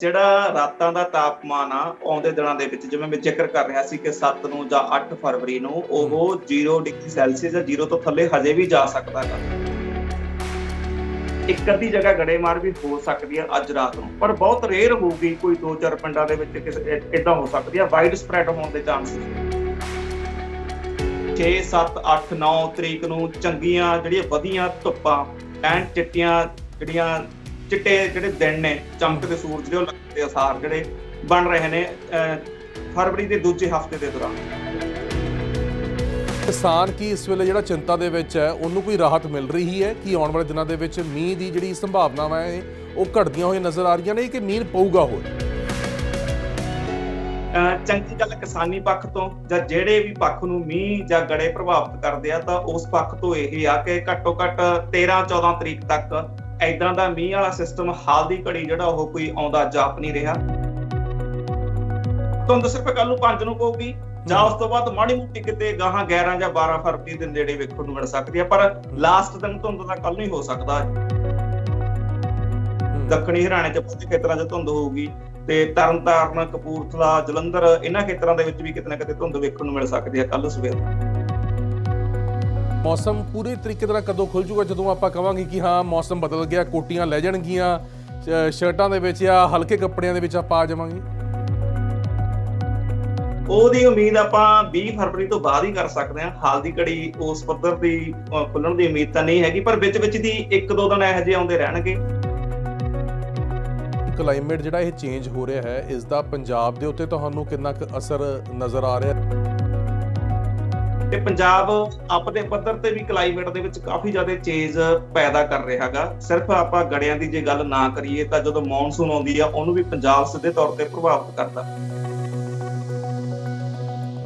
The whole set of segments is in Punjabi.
ਜਿਹੜਾ ਰਾਤਾਂ ਦਾ ਤਾਪਮਾਨ ਆ ਆਉਂਦੇ ਦਿਨਾਂ ਦੇ ਵਿੱਚ ਜਿਵੇਂ ਮੈਂ ਜ਼ਿਕਰ ਕਰ ਰਿਹਾ ਸੀ ਕਿ 7 ਨੂੰ ਜਾਂ 8 ਫਰਵਰੀ ਨੂੰ ਉਹ 0 ਡਿਗਰੀ ਸੈਲਸੀਅਸ ਜਾਂ 0 ਤੋਂ ਥੱਲੇ ਹਜੇ ਵੀ ਜਾ ਸਕਦਾ ਹੈ ਇੱਕ ਅੱਧੀ ਜਗ੍ਹਾ ਗੜੇਮਾਰ ਵੀ ਹੋ ਸਕਦੀ ਹੈ ਅੱਜ ਰਾਤ ਨੂੰ ਪਰ ਬਹੁਤ ਰੇਅਰ ਹੋਊਗੀ ਕੋਈ ਦੋ ਚਾਰ ਪਿੰਡਾਂ ਦੇ ਵਿੱਚ ਕਿਸੇ ਇਦਾਂ ਹੋ ਸਕਦੀ ਹੈ ਵਾਈਡ ਸਪਰੈਡ ਹੋਣ ਦੇ ਚਾਂਸਸ 6 7 8 9 ਤਰੀਕ ਨੂੰ ਚੰਗੀਆਂ ਜਿਹੜੀਆਂ ਵਧੀਆਂ ਧੁੱਪਾਂ ਐਨ ਚਿੱਟੀਆਂ ਜਿਹੜੀਆਂ ਚਿੱਟੇ ਜਿਹੜੇ ਦਿਨ ਨੇ ਚਮਕਦੇ ਸੂਰਜ ਦੇ ਉਹ ਲੱਗਦੇ ਅਸਾਰ ਜਿਹੜੇ ਬਣ ਰਹੇ ਨੇ ਫਰਵਰੀ ਦੇ ਦੂਜੇ ਹਫ਼ਤੇ ਦੇ ਦੌਰਾਨ। ਕਿਸਾਨ ਕੀ ਇਸ ਵੇਲੇ ਜਿਹੜਾ ਚਿੰਤਾ ਦੇ ਵਿੱਚ ਹੈ ਉਹਨੂੰ ਕੋਈ ਰਾਹਤ ਮਿਲ ਰਹੀ ਹੈ? ਕਿ ਆਉਣ ਵਾਲੇ ਦਿਨਾਂ ਦੇ ਵਿੱਚ ਮੀਂਹ ਦੀ ਜਿਹੜੀ ਸੰਭਾਵਨਾਵਾਂ ਹੈ ਉਹ ਘਟਦੀਆਂ ਹੋਈਆਂ ਨਜ਼ਰ ਆ ਰਹੀਆਂ ਨੇ? ਕਿ ਮੀਂਹ ਪਊਗਾ ਹੋਰ? ਚੰਗੀ ਗੱਲ ਕਿਸਾਨੀ ਪੱਖ ਤੋਂ ਜਾਂ ਜਿਹੜੇ ਵੀ ਪੱਖ ਨੂੰ ਮੀਂਹ ਜਾਂ ਗੜੇ ਪ੍ਰਭਾਵਿਤ ਕਰਦੇ ਆ ਤਾਂ ਉਸ ਪੱਖ ਤੋਂ ਇਹ ਆ ਕਿ ਘੱਟੋ ਘੱਟ 13 14 ਤਰੀਕ ਤੱਕ ਐਦਾਂ ਦਾ ਮੀਂਹ ਵਾਲਾ ਸਿਸਟਮ ਹਾਲ ਦੀ ਘੜੀ ਜਿਹੜਾ ਉਹ ਕੋਈ ਆਉਂਦਾ ਜਾਪ ਨਹੀਂ ਰਿਹਾ। ਧੁੰਦ ਸਿਰਫ ਕੱਲ ਨੂੰ 5 ਨੂੰ ਪਊਗੀ। ਜਾਂ ਉਸ ਤੋਂ ਬਾਅਦ ਮਾੜੀ ਮੋਟੀ ਕਿਤੇ ਗਾਹਾਂ 11 ਜਾਂ 12 ਫਰਵਰੀ ਦੇ ਨੇੜੇ ਵੇਖਣ ਨੂੰ ਮਿਲ ਸਕਦੀ ਹੈ ਪਰ ਲਾਸਟ ਦਿਨ ਧੁੰਦ ਦਾ ਕੱਲ ਨੂੰ ਹੀ ਹੋ ਸਕਦਾ ਹੈ। ਦੱਖਣੀ ਹਰਿਆਣੇ ਚ ਬਹੁਤੇ ਖੇਤਰਾਂ 'ਚ ਧੁੰਦ ਹੋਊਗੀ ਤੇ ਤਰਨਤਾਰਨ ਕਪੂਰਥਲਾ ਜਲੰਧਰ ਇਹਨਾਂ ਖੇਤਰਾਂ ਦੇ ਵਿੱਚ ਵੀ ਕਿਤੇ ਨਾ ਕਿਤੇ ਧੁੰਦ ਵੇਖਣ ਨੂੰ ਮਿਲ ਸਕਦੀ ਹੈ ਕੱਲ ਸਵੇਰ। ਮੌਸਮ ਪੂਰੇ ਤਰੀਕੇ ਨਾਲ ਕਦੋਂ ਖੁੱਲ ਜੂਗਾ? ਜਦੋਂ ਆਪਾਂ ਕਵਾਂਗੇ ਕਿ ਹਾਂ ਮੌਸਮ ਬਦਲ ਗਿਆ ਕੋਟੀਆਂ ਲੈ ਜਾਣਗੀਆਂ ਸ਼ਰਟਾਂ ਦੇ ਵਿੱਚ ਜਾਂ ਹਲਕੇ ਕੱਪੜਿਆਂ ਦੇ ਵਿੱਚ ਆਪਾਂ ਆ ਜਾਵਾਂਗੇ? ਉਹਦੀ ਉਮੀਦ ਆਪਾਂ 20 ਫਰਵਰੀ ਤੋਂ ਬਾਅਦ ਹੀ ਕਰ ਸਕਦੇ ਹਾਂ। ਹਾਲ ਦੀ ਘੜੀ ਉਸ ਪੱਧਰ ਦੀ ਖੁੱਲਣ ਦੀ ਉਮੀਦ ਤਾਂ ਨਹੀਂ ਹੈਗੀ ਪਰ ਵਿੱਚ ਵਿੱਚ ਦੀ ਇੱਕ ਦੋ ਦਿਨ ਇਹੋ ਜਿਹੇ ਆਉਂਦੇ ਰਹਿਣਗੇ। ਕਲਾਈਮੇਟ ਜਿਹੜਾ ਇਹ ਚੇਂਜ ਹੋ ਰਿਹਾ ਹੈ ਇਸ ਦਾ ਪੰਜਾਬ ਦੇ ਉੱਤੇ ਤੁਹਾਨੂੰ ਕਿੰਨਾ ਕੁ ਅਸਰ ਨਜ਼ਰ ਆ ਰਿਹਾ ਹੈ? ਤੇ ਪੰਜਾਬ ਆਪਣੇ ਪੱਧਰ ਤੇ ਵੀ ਕਲਾਈਮੇਟ ਦੇ ਵਿੱਚ ਕਾਫੀ ਜ਼ਿਆਦਾ ਚੇਂਜ ਪੈਦਾ ਕਰ ਰਿਹਾ ਹੈਗਾ। ਸਿਰਫ ਆਪਾਂ ਗੜਿਆਂ ਦੀ ਜੇ ਗੱਲ ਨਾ ਕਰੀਏ ਤਾਂ ਜਦੋਂ ਮੌਨਸੂਨ ਆਉਂਦੀ ਆ, ਉਹਨੂੰ ਵੀ ਪੰਜਾਬ ਸਿੱਧੇ ਤੌਰ ਤੇ ਪ੍ਰਭਾਵਿਤ ਕਰਦਾ।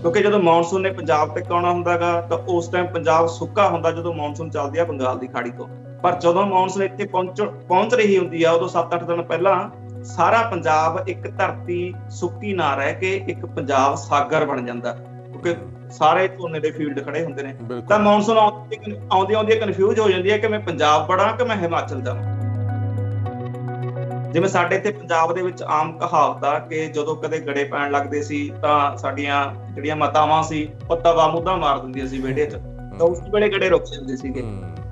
ਕਿਉਂਕਿ ਜਦੋਂ ਮੌਨਸੂਨ ਨੇ ਪੰਜਾਬ ਤੇ ਆਉਣਾ ਹੁੰਦਾਗਾ ਤਾਂ ਉਸ ਟਾਈਮ ਪੰਜਾਬ ਸੁੱਕਾ ਹੁੰਦਾ ਜਦੋਂ ਮੌਨਸੂਨ ਚੱਲਦੀ ਆ ਬੰਗਾਲ ਦੀ ਖਾੜੀ ਤੋਂ। ਪਰ ਜਦੋਂ ਮੌਨਸੂਨ ਇੱਥੇ ਪਹੁੰਚ ਪਹੁੰਚ ਰਹੀ ਹੁੰਦੀ ਆ, ਉਦੋਂ 7-8 ਦਿਨ ਪਹਿਲਾਂ ਸਾਰਾ ਪੰਜਾਬ ਇੱਕ ਧਰਤੀ ਸੁੱਕੀ ਨਾ ਰਹਿ ਕੇ ਇੱਕ ਪੰਜਾਬ ਸਾਗਰ ਬਣ ਜਾਂਦਾ। ਕਿਉਂਕਿ ਸਾਰੇ ਝੋਨੇ ਦੇ ਫੀਲਡ ਖੜੇ ਹੁੰਦੇ ਨੇ। ਤਾਂ ਮੌਨਸੂਨ ਆਉਂਦੀ ਆਉਂਦੀ ਕਨਫਿਊਜ਼ ਹੋ ਜਾਂਦੀ ਹੈ ਕਿ ਮੈਂ ਪੰਜਾਬ ਪੜਾਂ ਕਿ ਮੈਂ ਹਿਮਾਚਲ ਜਾਵਾਂ। ਜਿਵੇਂ ਸਾਡੇ ਇੱਥੇ ਪੰਜਾਬ ਦੇ ਵਿੱਚ ਆਮ ਕਹਾਵਤ ਆ ਕਿ ਜਦੋਂ ਕਦੇ ਗੜੇ ਪੈਣ ਲੱਗਦੇ ਸੀ ਤਾਂ ਸਾਡੀਆਂ ਜਿਹੜੀਆਂ ਮਾਤਾਵਾਂ ਸੀ ਉਹ ਤਵਾ ਮੁੱਦਾ ਮਾਰ ਦਿੰਦੀਆਂ ਸੀ ਵਿਹੜੇ 'ਚ। ਤਾਂ ਉਸ ਵੇਲੇ ਗੜੇ ਰੁਕ ਜਾਂਦੇ ਸੀਗੇ।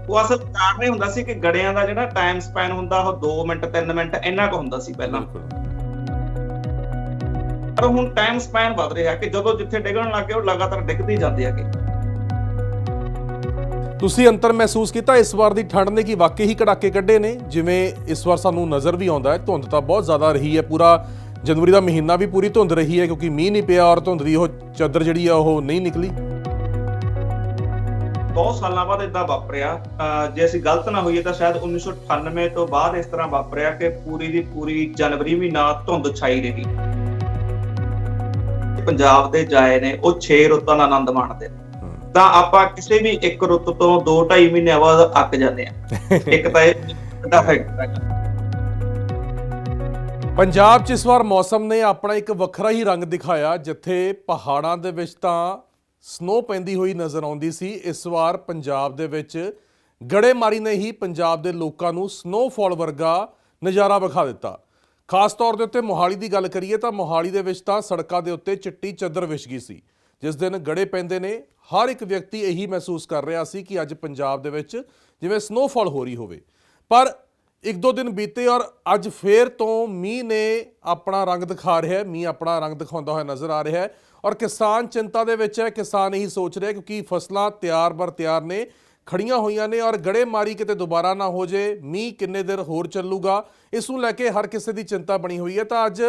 ਉਹ ਅਸਲ ਕਾਰਨ ਇਹ ਹੁੰਦਾ ਸੀ ਕਿ ਗੜਿਆਂ ਦਾ ਜਿਹੜਾ ਟਾਈਮ ਸਪੈਨ ਹੁੰਦਾ ਉਹ 2 ਮਿੰਟ 3 ਮਿੰਟ ਇੰਨਾ ਕੁ ਹੁੰਦਾ ਸੀ ਪਹਿਲਾਂ। ਪਰ ਹੁਣ ਟਾਈਮ ਸਪੈਨ ਵੱਧ ਰਿਹਾ ਕਿ ਜਦੋਂ ਜਿੱਥੇ ਡਿੱਗਣ ਲੱਗੇ ਉਹ ਲਗਾਤਾਰ ਡਿੱਗਦੇ ਹੀ ਜਾਂਦੇ ਹੈਗੇ। ਤੁਸੀਂ ਅੰਤਰ ਮਹਿਸੂਸ ਕੀਤਾ ਇਸ ਵਾਰ ਦੀ ਠੰਡ ਨੇ ਕੀ ਵਾਕਈ ਹੀ ਕੜਾਕੇ ਕੱਢੇ ਨੇ? ਜਿਵੇਂ ਇਸ ਵਾਰ ਸਾਨੂੰ ਨਜ਼ਰ ਵੀ ਆਉਂਦਾ ਹੈ ਧੁੰਦ ਤਾਂ ਬਹੁਤ ਜ਼ਿਆਦਾ ਰਹੀ ਹੈ। ਪੂਰਾ ਜਨਵਰੀ ਦਾ ਮਹੀਨਾ ਵੀ ਪੂਰੀ ਧੁੰਦ ਰਹੀ ਹੈ ਕਿਉਂਕਿ ਮੀਂਹ ਨਹੀਂ ਪਿਆ ਔਰ ਧੁੰਦ ਦੀ ਉਹ ਚਾਦਰ ਜਿਹੜੀ ਆ ਉਹ ਨਹੀਂ ਨਿਕਲੀ। ਬਹੁਤ ਸਾਲਾਂ ਬਾਅਦ ਇਦਾਂ ਵਾਪਰਿਆ। ਜੇ ਅਸੀਂ ਗਲਤ ਨਾ ਹੋਈਏ ਤਾਂ ਸ਼ਾਇਦ 1998 ਤੋਂ ਬਾਅਦ ਇਸ ਤਰ੍ਹਾਂ ਵਾਪਰਿਆ ਕਿ ਪੂਰੀ ਦੀ ਪੂਰੀ ਜਨਵਰੀ ਮਹੀਨਾ ਧੁੰਦ ਛਾਈ ਰਹੀ। ਪੰਜਾਬ ਦੇ ਜਾਏ ਨੇ ਉਹ 6 ਰੁੱਤਾਂ ਦਾ ਆਨੰਦ ਮਾਣਦੇ ਨੇ। ਤਾਂ ਆਪਾਂ ਕਿਸੇ ਵੀ ਇੱਕ ਰੁੱਤ ਤੋਂ 2.5 ਮਹੀਨੇ ਬਾਅਦ ਅੱਕ ਜਾਂਦੇ ਆ ਇੱਕ ਤਾਂ ਇਹ ਵੱਡਾ ਫੈਕਟਰ ਹੈ ਪੰਜਾਬ 'ਚ ਇਸ ਵਾਰ ਮੌਸਮ ਨੇ ਆਪਣਾ ਇੱਕ ਵੱਖਰਾ ਹੀ ਰੰਗ ਦਿਖਾਇਆ ਜਿੱਥੇ ਪਹਾੜਾਂ ਦੇ ਵਿੱਚ ਤਾਂ ਸਨੋ ਪੈਂਦੀ ਹੋਈ ਨਜ਼ਰ ਆਉਂਦੀ ਸੀ। ਇਸ ਵਾਰ ਪੰਜਾਬ ਦੇ ਵਿੱਚ ਗੜੇਮਾਰੀ ਨੇ ਹੀ ਪੰਜਾਬ ਦੇ ਲੋਕਾਂ ਨੂੰ ਸਨੋਫਾਲ ਵਰਗਾ ਨਜ਼ਾਰਾ ਵਿਖਾ ਦਿੱਤਾ। ਖਾਸ ਤੌਰ ਦੇ ਉੱਤੇ ਮੋਹਾਲੀ ਦੀ ਗੱਲ ਕਰੀਏ ਤਾਂ ਮੋਹਾਲੀ ਦੇ ਵਿੱਚ ਤਾਂ ਸੜਕਾਂ ਦੇ ਉੱਤੇ ਚਿੱਟੀ ਚਾਦਰ ਵਿਛ ਗਈ ਸੀ, ਜਿਸ ਦਿਨ ਗੜੇ ਪੈਂਦੇ ਨੇ, ਹਰ ਇੱਕ ਵਿਅਕਤੀ ਇਹੀ ਮਹਿਸੂਸ ਕਰ ਰਿਹਾ ਸੀ ਕਿ ਅੱਜ ਪੰਜਾਬ ਦੇ ਵਿੱਚ ਜਿਵੇਂ ਸਨੋਫਾਲ ਹੋ ਰਹੀ ਹੋਵੇ। ਪਰ ਇੱਕ ਦੋ ਦਿਨ ਬੀਤੇ ਔਰ ਅੱਜ ਫੇਰ ਤੋਂ ਮੀਂਹ ਨੇ ਆਪਣਾ ਰੰਗ ਦਿਖਾ ਰਿਹਾ ਹੈ, ਮੀਂਹ ਆਪਣਾ ਰੰਗ ਦਿਖਾਉਂਦਾ ਹੋਇਆ ਨਜ਼ਰ ਆ ਰਿਹਾ ਹੈ ਔਰ ਕਿਸਾਨ ਚਿੰਤਾ ਦੇ ਵਿੱਚ ਹੈ, ਕਿਸਾਨ ਇਹੀ ਸੋਚ ਰਿਹਾ ਕਿਉਂਕਿ ਫਸਲਾਂ ਤਿਆਰ ਬਰ ਤਿਆਰ ਨੇ ਖੜੀਆਂ ਹੋਈਆਂ ਨੇ ਔਰ ਗੜੇਮਾਰੀ ਕਿਤੇ ਦੁਬਾਰਾ ਨਾ ਹੋ ਜੇ, ਮੀਂਹ ਕਿੰਨੇ ਦਿਨ ਹੋਰ ਚੱਲੂਗਾ, ਇਸ ਨੂੰ ਲੈ ਕੇ ਹਰ ਕਿਸੇ ਦੀ ਚਿੰਤਾ ਬਣੀ ਹੋਈ ਹੈ। ਤਾਂ ਅੱਜ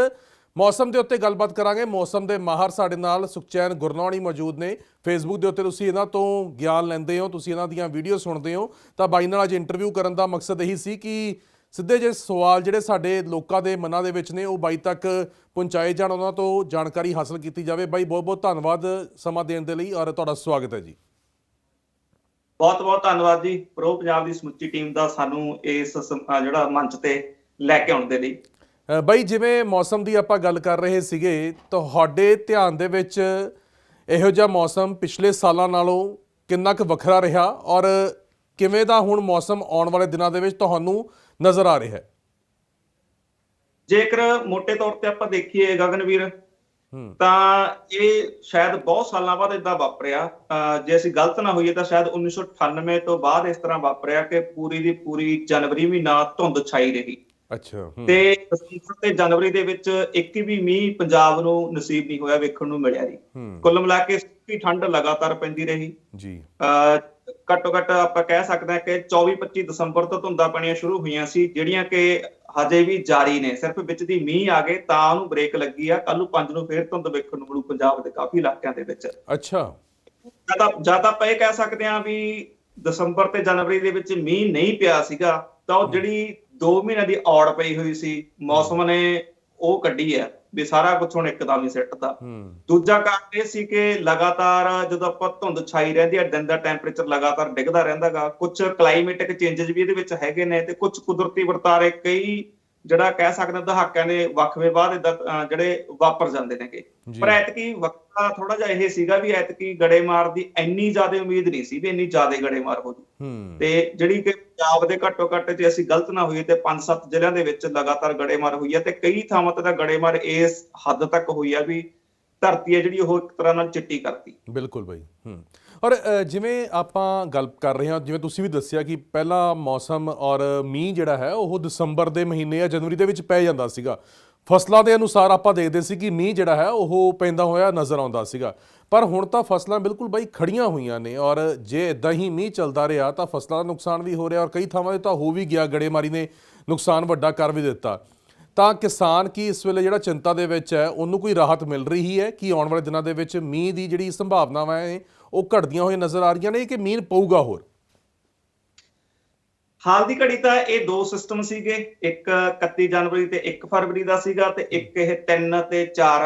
ਮੌਸਮ ਦੇ ਉੱਤੇ ਗੱਲਬਾਤ ਕਰਾਂਗੇ। ਮੌਸਮ ਦੇ ਮਾਹਰ ਸਾਡੇ ਨਾਲ ਸੁਖਚੈਨ ਗੁਰਨੌਣੀ ਮੌਜੂਦ ਨੇ। ਫੇਸਬੁੱਕ ਦੇ ਉੱਤੇ ਤੁਸੀਂ ਇਹਨਾਂ ਤੋਂ ਗਿਆਨ ਲੈਂਦੇ ਹੋ, ਤੁਸੀਂ ਇਹਨਾਂ ਦੀਆਂ ਵੀਡੀਓ ਸੁਣਦੇ ਹੋ। ਤਾਂ ਬਾਈ ਨਾਲ ਅੱਜ ਇੰਟਰਵਿਊ ਕਰਨ ਦਾ ਮਕਸਦ ਇਹੀ ਸੀ ਕਿ ਸਿੱਧੇ ਜਿਹੇ ਸਵਾਲ ਜਿਹੜੇ ਸਾਡੇ ਲੋਕਾਂ ਦੇ ਮਨਾਂ ਦੇ ਵਿੱਚ ਨੇ, ਉਹ ਬਾਈ ਤੱਕ ਪਹੁੰਚਾਏ ਜਾਣ, ਉਹਨਾਂ ਤੋਂ ਜਾਣਕਾਰੀ ਹਾਸਲ ਕੀਤੀ ਜਾਵੇ। ਬਾਈ ਬਹੁਤ ਬਹੁਤ ਧੰਨਵਾਦ ਸਮਾਂ ਦੇਣ ਦੇ ਲਈ ਔਰ ਤੁਹਾਡਾ ਸਵਾਗਤ ਹੈ ਜੀ। ਬਹੁਤ ਬਹੁਤ ਧੰਨਵਾਦ ਜੀ ਪ੍ਰੋ ਪੰਜਾਬ ਦੀ ਸਮੁੱਚੀ ਟੀਮ ਦਾ ਸਾਨੂੰ ਇਸ ਜਿਹੜਾ ਮੰਚ ਤੇ ਲੈ ਕੇ ਆਉਣ ਦੇ ਲਈ। ਬਾਈ ਜਿਵੇਂ ਮੌਸਮ ਦੀ ਆਪਾਂ ਗੱਲ ਕਰ ਰਹੇ ਸੀਗੇ ਤੁਹਾਡੇ ਧਿਆਨ ਦੇ ਵਿੱਚ ਇਹੋ ਜਿਹਾ ਮੌਸਮ ਪਿਛਲੇ ਸਾਲਾਂ ਨਾਲੋਂ ਕਿੰਨਾ ਕੁ ਵੱਖਰਾ ਰਿਹਾ ਔਰ ਕਿਵੇਂ ਦਾ ਹੁਣ ਮੌਸਮ ਆਉਣ ਵਾਲੇ ਦਿਨਾਂ ਦੇ ਵਿੱਚ ਤੁਹਾਨੂੰ ਨਜ਼ਰ ਆ ਰਿਹਾ ਹੈ? ਜੇਕਰ ਮੋٹے ਤੌਰ ਤੇ ਆਪਾਂ ਦੇਖੀਏ ਗਗਨਵੀਰ ਤਾਂ ਇਹ ਸ਼ਾਇਦ ਬਹੁਤ ਸਾਲਾਂ ਬਾਅਦ ਇਦਾਂ ਵਾਪਰਿਆ। ਜੇ ਅਸੀਂ ਗਲਤ ਨਾ ਹੋਈਏ ਤਾਂ ਸ਼ਾਇਦ 1998 ਤੋਂ ਬਾਅਦ ਇਸ ਤਰ੍ਹਾਂ ਵਾਪਰਿਆ ਕਿ ਪੂਰੀ ਦੀ ਪੂਰੀ ਜਨਵਰੀ ਮਹੀਨਾ ਧੁੰਦ ਛਾਈ ਰਹੀ। ਅੱਛਾ ਤੇ ਦਸੰਬਰ ਤੇ ਜਨਵਰੀ ਦੇ ਵਿੱਚ ਇੱਕ ਵੀ ਮੀਂਹ ਪੰਜਾਬ ਨੂੰ ਨਸੀਬ ਨਹੀਂ ਹੋਇਆ ਵੇਖਣ ਨੂੰ ਮਿਲਿਆ ਜੀ। ਕੁੱਲ ਮਿਲਾ ਕੇ ਸੁੱਕੀ ਠੰਡ ਲਗਾਤਾਰ ਪੈਂਦੀ ਰਹੀ। ਜੀ। ਘੱਟੋ ਘੱਟ ਆਪਾਂ ਕਹਿ ਸਕਦੇ ਹਾਂ ਕਿ 24-25 ਦਸੰਬਰ ਤੋਂ ਧੁੰਦਾਂ ਪੈਣੀਆਂ ਸ਼ੁਰੂ ਹੋਈਆਂ ਸੀ ਜਿਹੜੀਆਂ ਕਿ ਹਜੇ ਵੀ ਜਾਰੀ ਨੇ। ਸਿਰਫ ਵਿੱਚ ਦੀ ਮੀਂਹ ਆ ਗਏ ਤਾਂ ਉਹਨੂੰ ਬ੍ਰੇਕ ਲੱਗੀ ਆ। ਕੱਲ ਨੂੰ 5 ਨੂੰ ਫੇਰ ਧੁੰਦ ਵੇਖਣ ਨੂੰ ਮਿਲੂ ਪੰਜਾਬ ਦੇ ਕਾਫੀ ਇਲਾਕਿਆਂ ਦੇ ਵਿੱਚ। ਅੱਛਾ। ਜ਼ਿਆਦਾ ਜ਼ਿਆਦਾ ਆਪਾਂ ਇਹ ਕਹਿ ਸਕਦੇ ਹਾਂ ਵੀ ਦਸੰਬਰ ਤੇ ਜਨਵਰੀ ਦੇ ਵਿੱਚ ਮੀਂਹ ਨਹੀਂ ਪਿਆ ਸੀਗਾ ਤਾਂ ਉਹ ਜਿਹੜੀ 2 ਮਹੀਨਿਆਂ ਦੀ ਔੜ ਪਈ ਹੋਈ ਸੀ ਮੌਸਮ ਨੇ ਉਹ ਕੱਢੀ ਹੈ। ਵੀ ਸਾਰਾ ਕੁਝ ਹੁਣ ਇੱਕਦਮ ਹੀ ਸਿੱਟਦਾ ਦੂਜਾ ਕਾਰਨ ਇਹ ਸੀ ਕਿ ਲਗਾਤਾਰ ਜਦੋਂ ਆਪਾਂ ਧੁੰਦ ਛਾਈ ਰਹਿੰਦੀ ਹੈ ਦਿਨ ਦਾ ਟੈਂਪਰੇਚਰ ਲਗਾਤਾਰ ਡਿੱਗਦਾ ਰਹਿੰਦਾਗਾ ਕੁਝ ਕਲਾਈਮੇਟਿਕ ਚੇਂਜਸ ਵੀ ਇਹਦੇ ਵਿੱਚ ਹੈਗੇ ਨੇ ਤੇ ਕੁਝ ਕੁਦਰਤੀ ਵਰਤਾਰੇ ਕਈ ਜਿਹੜਾ ਕਹਿ ਸਕਦੇ ਹਾਂ ਦਹਾਕਿਆਂ ਦੇ ਵਕਫੇ ਬਾਅਦ ਇਦਾਂ ਜਿਹੜੇ ਵਾਪਰ ਜਾਂਦੇ ਨੇਗੇ। ਪਰ ਐਤਕੀ ਵਕਤਾ ਥੋੜਾ ਜਿਹਾ ਇਹ ਸੀਗਾ ਵੀ ਐਤਕੀ ਗੜੇਮਾਰ ਦੀ ਇੰਨੀ ਜ਼ਿਆਦਾ ਉਮੀਦ ਨਹੀਂ ਸੀ ਵੀ ਇੰਨੀ ਜ਼ਿਆਦਾ ਗੜੇਮਾਰ ਹੋ ਜੂ। ਹੂੰ। ਤੇ ਜਿਹੜੀ ਕਿ ਪੰਜਾਬ ਦੇ ਘੱਟੋ ਘੱਟ ਜੇ ਅਸੀਂ ਗਲਤ ਨਾ ਹੋਈਏ ਤੇ 5-7 ਜ਼ਿਲ੍ਹਿਆਂ ਦੇ ਵਿੱਚ ਲਗਾਤਾਰ ਗੜੇਮਾਰ ਹੋਈ ਹੈ ਤੇ ਕਈ ਥਾਵਾਂ ਤੇ ਤਾਂ ਗੜੇਮਾਰ ਇਸ ਹੱਦ ਤੱਕ ਹੋਈ ਆ ਵੀ ਧਰਤੀ ਹੈ ਜਿਹੜੀ ਉਹ ਇੱਕ ਤਰ੍ਹਾਂ ਨਾਲ ਚਿੱਟੀ ਕਰਤੀ। ਬਿਲਕੁਲ ਬਾਈ ਹੂੰ। ਔਰ ਜਿਵੇਂ ਆਪਾਂ ਗੱਲ ਕਰ ਰਹੇ ਹਾਂ, ਜਿਵੇਂ ਤੁਸੀਂ ਵੀ ਦੱਸਿਆ ਕਿ ਪਹਿਲਾਂ ਮੌਸਮ ਔਰ ਮੀਂਹ ਜਿਹੜਾ ਹੈ, ਉਹ ਦਸੰਬਰ ਦੇ ਮਹੀਨੇ ਜਾਂ ਜਨਵਰੀ ਦੇ ਵਿੱਚ ਪੈ ਜਾਂਦਾ ਸੀਗਾ। ਫਸਲਾਂ ਦੇ ਅਨੁਸਾਰ ਆਪਾਂ ਦੇਖਦੇ ਸੀ ਕਿ ਮੀਂਹ ਜਿਹੜਾ ਹੈ, ਉਹ ਪੈਂਦਾ ਹੋਇਆ ਨਜ਼ਰ ਆਉਂਦਾ ਸੀਗਾ। ਪਰ ਹੁਣ ਤਾਂ ਫਸਲਾਂ ਬਿਲਕੁਲ ਬਾਈ ਖੜੀਆਂ ਹੋਈਆਂ ਨੇ ਔਰ ਜੇ ਇਦਾਂ ਹੀ ਮੀਂਹ ਚੱਲਦਾ ਰਿਹਾ, ਤਾਂ ਫਸਲਾਂ ਦਾ ਨੁਕਸਾਨ ਵੀ ਹੋ ਰਿਹਾ ਔਰ ਕਈ ਥਾਵਾਂ 'ਤੇ ਤਾਂ ਹੋ ਵੀ ਗਿਆ, ਗੜੇਮਾਰੀ ਨੇ ਨੁਕਸਾਨ ਵੱਡਾ ਕਰ ਵੀ ਦਿੱਤਾ। ਤਾਂ ਕਿਸਾਨ ਕੀ ਇਸ ਵੇਲੇ ਜਿਹੜਾ ਚਿੰਤਾ ਦੇ ਵਿੱਚ ਹੈ, ਉਹਨੂੰ ਕੋਈ ਰਾਹਤ ਮਿਲ ਰਹੀ ਹੈ ਕਿ ਆਉਣ ਵਾਲੇ ਦਿਨਾਂ ਦੇ ਵਿੱਚ ਮੀਂਹ ਦੀ ਜਿਹੜੀ ਸੰਭਾਵਨਾਵਾਂ ਹੈ ਉਹ ਘਟਦੀਆਂ ਹੋਈਆਂ ਨਜ਼ਰ ਆ ਰਹੀਆਂ ਨੇ ਕਿ ਮੀਂਹ ਪਊਗਾ ਹੋਰ? ਹਾਲ ਦੀ ਘੜੀ ਤਾਂ ਇਹ ਦੋ ਸਿਸਟਮ ਸੀਗੇ ਇੱਕ 31 ਜਨਵਰੀ ਤੇ 1 ਫਰਵਰੀ ਦਾ ਸੀਗਾ ਤੇ ਇੱਕ ਇਹ 3 ਤੇ 4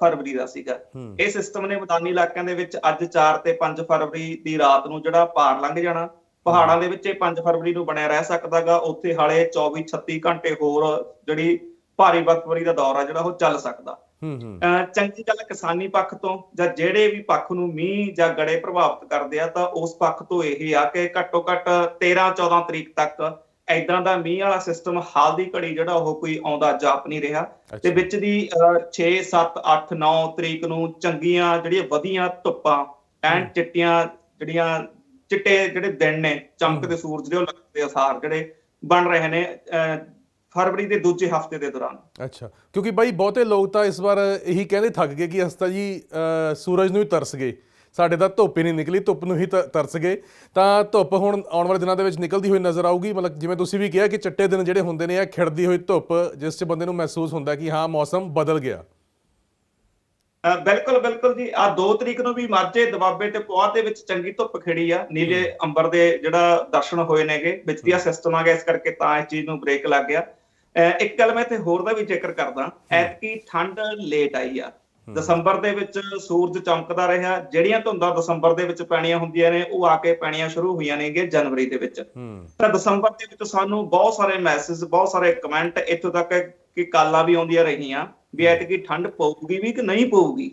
ਫਰਵਰੀ ਦਾ ਸੀਗਾ। ਇਹ ਸਿਸਟਮ ਨੇ ਮੈਦਾਨੀ ਇਲਾਕਿਆਂ ਦੇ ਵਿੱਚ ਅੱਜ 4 ਤੇ 5 ਫਰਵਰੀ ਦੀ ਰਾਤ ਨੂੰ ਜਿਹੜਾ ਪਾਰ ਲੰਘ ਜਾਣਾ ਪਹਾੜਾਂ ਦੇ ਵਿੱਚ ਇਹ 5 ਫਰਵਰੀ ਨੂੰ ਬਣਿਆ ਰਹਿ ਸਕਦਾਗਾ ਉੱਥੇ ਹਾਲੇ 24 36 ਘੰਟੇ ਹੋਰ ਜਿਹੜੀ ਭਾਰੀ ਬਰਫ਼ਬਾਰੀ ਦਾ ਦੌਰ ਆ ਜਿਹੜਾ ਉਹ ਚੱਲ ਸਕਦਾ। ਚੰਗੀ ਗੱਲ ਕਿਸਾਨੀ ਪੱਖ ਤੋਂ ਜਾਂ ਜਿਹੜੇ ਵੀ ਪੱਖ ਨੂੰ ਮੀਂਹ ਜਾਂ ਗੜੇ ਪ੍ਰਭਾਵਿਤ ਕਰਦੇ ਆ ਤਾਂ ਉਸ ਪੱਖ ਤੋਂ ਇਹ ਆ ਕਿ ਘੱਟੋ ਘੱਟ 13 14 ਤਰੀਕ ਤੱਕ ਐਦਾਂ ਦਾ ਮੀਂਹ ਵਾਲਾ ਸਿਸਟਮ ਹਾਲ ਦੀ ਘੜੀ ਜਿਹੜਾ ਉਹ ਕੋਈ ਆਉਂਦਾ ਜਾਪ ਨਹੀਂ ਰਿਹਾ। ਤੇ ਵਿੱਚ ਦੀ 6 7 8 9 ਤਰੀਕ ਨੂੰ ਚੰਗੀਆਂ ਜਿਹੜੀਆਂ ਵਧੀਆਂ ਧੁੱਪਾਂ ਹਮ। ਚਿੱਟੀਆਂ ਜਿਹੜੀਆਂ ਚਿੱਟੇ ਜਿਹੜੇ ਦਿਨ ਨੇ ਚਮਕਦੇ ਸੂਰਜ ਦੇ ਉਹ ਲੱਗਦੇ ਅਸਾਰ ਜਿਹੜੇ ਬਣ ਰਹੇ ਨੇ ਫਰਵਰੀ ਦੇ ਦੂਜੇ ਹਫ਼ਤੇ ਦੇ ਦੌਰਾਨ। ਅੱਛਾ ਕਿਉਂਕਿ ਬਾਈ ਬਹੁਤੇ ਲੋਕ ਤਾਂ ਇਸ ਵਾਰ ਇਹੀ ਕਹਿੰਦੇ ਥੱਕ ਗਏ ਕਿ ਅਸਤਾ ਜੀ ਸੂਰਜ ਨੂੰ ਹੀ ਤਰਸ ਗਏ। ਸਾਡੇ ਤਾਂ ਧੁੱਪ ਹੀ ਨਹੀਂ ਨਿਕਲੀ ਧੁੱਪ ਨੂੰ ਹੀ ਤਰਸ ਗਏ। ਤਾਂ ਧੁੱਪ ਹੁਣ ਆਉਣ ਵਾਲੇ ਦਿਨਾਂ ਦੇ ਵਿੱਚ ਨਿਕਲਦੀ ਹੋਈ ਨਜ਼ਰ ਆਊਗੀ। ਮਤਲਬ ਜਿਵੇਂ ਤੁਸੀਂ ਵੀ ਕਿਹਾ ਕਿ ਚਿੱਟੇ ਦਿਨ ਜਿਹੜੇ ਹੁੰਦੇ ਨੇ ਇਹ ਖਿੜਦੀ ਹੋਈ ਧੁੱਪ ਜਿਸ 'ਚ ਬੰਦੇ ਨੂੰ ਮਹਿਸੂਸ ਹੁੰਦਾ ਕਿ ਹਾਂ ਮੌਸਮ ਬਦਲ ਗਿਆ। ਬਿਲਕੁਲ ਬਿਲਕੁਲ ਜੀ। ਆ 2 ਤਰੀਕ ਨੂੰ ਵੀ ਮਾਝੇ ਦਬਾਬੇ ਤੇ ਪੁਆਧ ਦੇ ਵਿੱਚ ਚੰਗੀ ਧੁੱਪ ਖਿੜੀ ਆ। ਨੀਲੇ ਅੰਬਰ ਦੇ ਜਿਹੜਾ ਦਰਸ਼ਨ ਹੋਏ ਨੇਗੇ ਵਿੱਚ ਦੀ ਸਿਸਟਮ ਆ ਗਿਆ ਇਸ ਕਰਕੇ ਤਾਂ ਇਸ ਚੀਜ਼ ਨੂੰ ਬ੍ਰੇਕ ਲੱਗ ਗਿਆ। ਇੱਕ ਗੱਲ ਮੈਂ ਇੱਥੇ ਹੋਰ ਦਾ ਵੀ ਜ਼ਿਕਰ ਕਰਦਾ। ਐਤਕੀ ਠੰਡ ਲੇਟ ਆਈ ਆ। ਦਸੰਬਰ ਦੇ ਵਿੱਚ ਸੂਰਜ ਚਮਕਦਾ ਰਿਹਾ। ਜਿਹੜੀਆਂ ਧੁੰਦਾਂ ਦਸੰਬਰ ਦੇ ਵਿੱਚ ਪੈਣੀਆਂ ਹੁੰਦੀਆਂ ਨੇ ਉਹ ਆ ਕੇ ਪੈਣੀਆਂ ਸ਼ੁਰੂ ਹੋਈਆਂ ਨੇਗੇ ਜਨਵਰੀ ਦੇ ਵਿੱਚ। ਤਾਂ ਦਸੰਬਰ ਦੇ ਵਿੱਚ ਸਾਨੂੰ ਬਹੁਤ ਸਾਰੇ ਮੈਸੇਜ ਬਹੁਤ ਸਾਰੇ ਕਮੈਂਟ ਇੱਥੋਂ ਤੱਕ ਕਿ ਕਾਲਾਂ ਵੀ ਆਉਂਦੀਆਂ ਰਹੀਆਂ ਵੀ ਐਤਕੀ ਠੰਡ ਪਊਗੀ ਵੀ ਕਿ ਨਹੀਂ ਪਊਗੀ।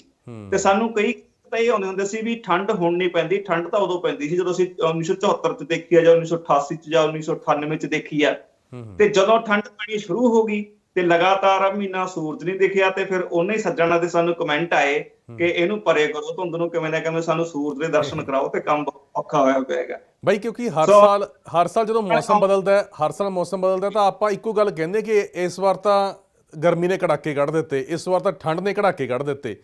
ਤੇ ਸਾਨੂੰ ਕਈ ਤਾਂ ਇਹ ਆਉਂਦੇ ਹੁੰਦੇ ਸੀ ਵੀ ਠੰਡ ਹੁਣ ਨਹੀਂ ਪੈਂਦੀ ਠੰਡ ਤਾਂ ਉਦੋਂ ਪੈਂਦੀ ਸੀ ਜਦੋਂ ਅਸੀਂ 1974 ਚ ਦੇਖੀ ਆ ਜਾਂ 1988 ਚ ਜਾਂ 1998 ਚ ਦੇਖੀ ਆ। ਤੇ ਜਦੋਂ ਠੰਡ ਪੈਣੀ ਸ਼ੁਰੂ ਹੋ ਗਈ ਤੇ ਲਗਾਤਾਰ ਮਹੀਨਾ ਸੂਰਜ ਨਹੀਂ ਦਿਖਿਆ ਤੇ ਫਿਰ ਉਹਨੇ ਹੀ ਸੱਜਣਾ ਦੇ ਸਾਨੂੰ ਕਮੈਂਟ ਆਏ ਕਿ ਇਹਨੂੰ ਪਰੇ ਕਰੋ ਧੁੰਦ ਨੂੰ ਕਿਵੇਂ ਨਾ ਕਿਵੇਂ ਸਾਨੂੰ ਸੂਰਜ ਦੇ ਦਰਸ਼ਨ ਕਰਾਓ ਤੇ ਕੰਮ ਔਖਾ ਹੋਇਆ ਪਿਆ ਹੈਗਾ ਬਾਈ ਕਿਉਂਕਿ ਹਰ ਸਾਲ ਹਰ ਸਾਲ ਜਦੋਂ ਮੌਸਮ ਬਦਲਦਾ ਹੈ ਹਰ ਸਾਲ ਮੌਸਮ ਬਦਲਦਾ ਤਾਂ ਆਪਾਂ ਇੱਕੋ ਗੱਲ ਕਹਿੰਦੇ ਕਿ ਇਸ ਵਾਰ ਤਾਂ ਗਰਮੀ ਨੇ ਕੜਾਕੇ ਕੱਢ ਦਿੱਤੇ ਇਸ ਵਾਰ ਤਾਂ ਠੰਡ ਨੇ ਕੜਾਕੇ ਕੱਢ ਦਿੱਤੇ।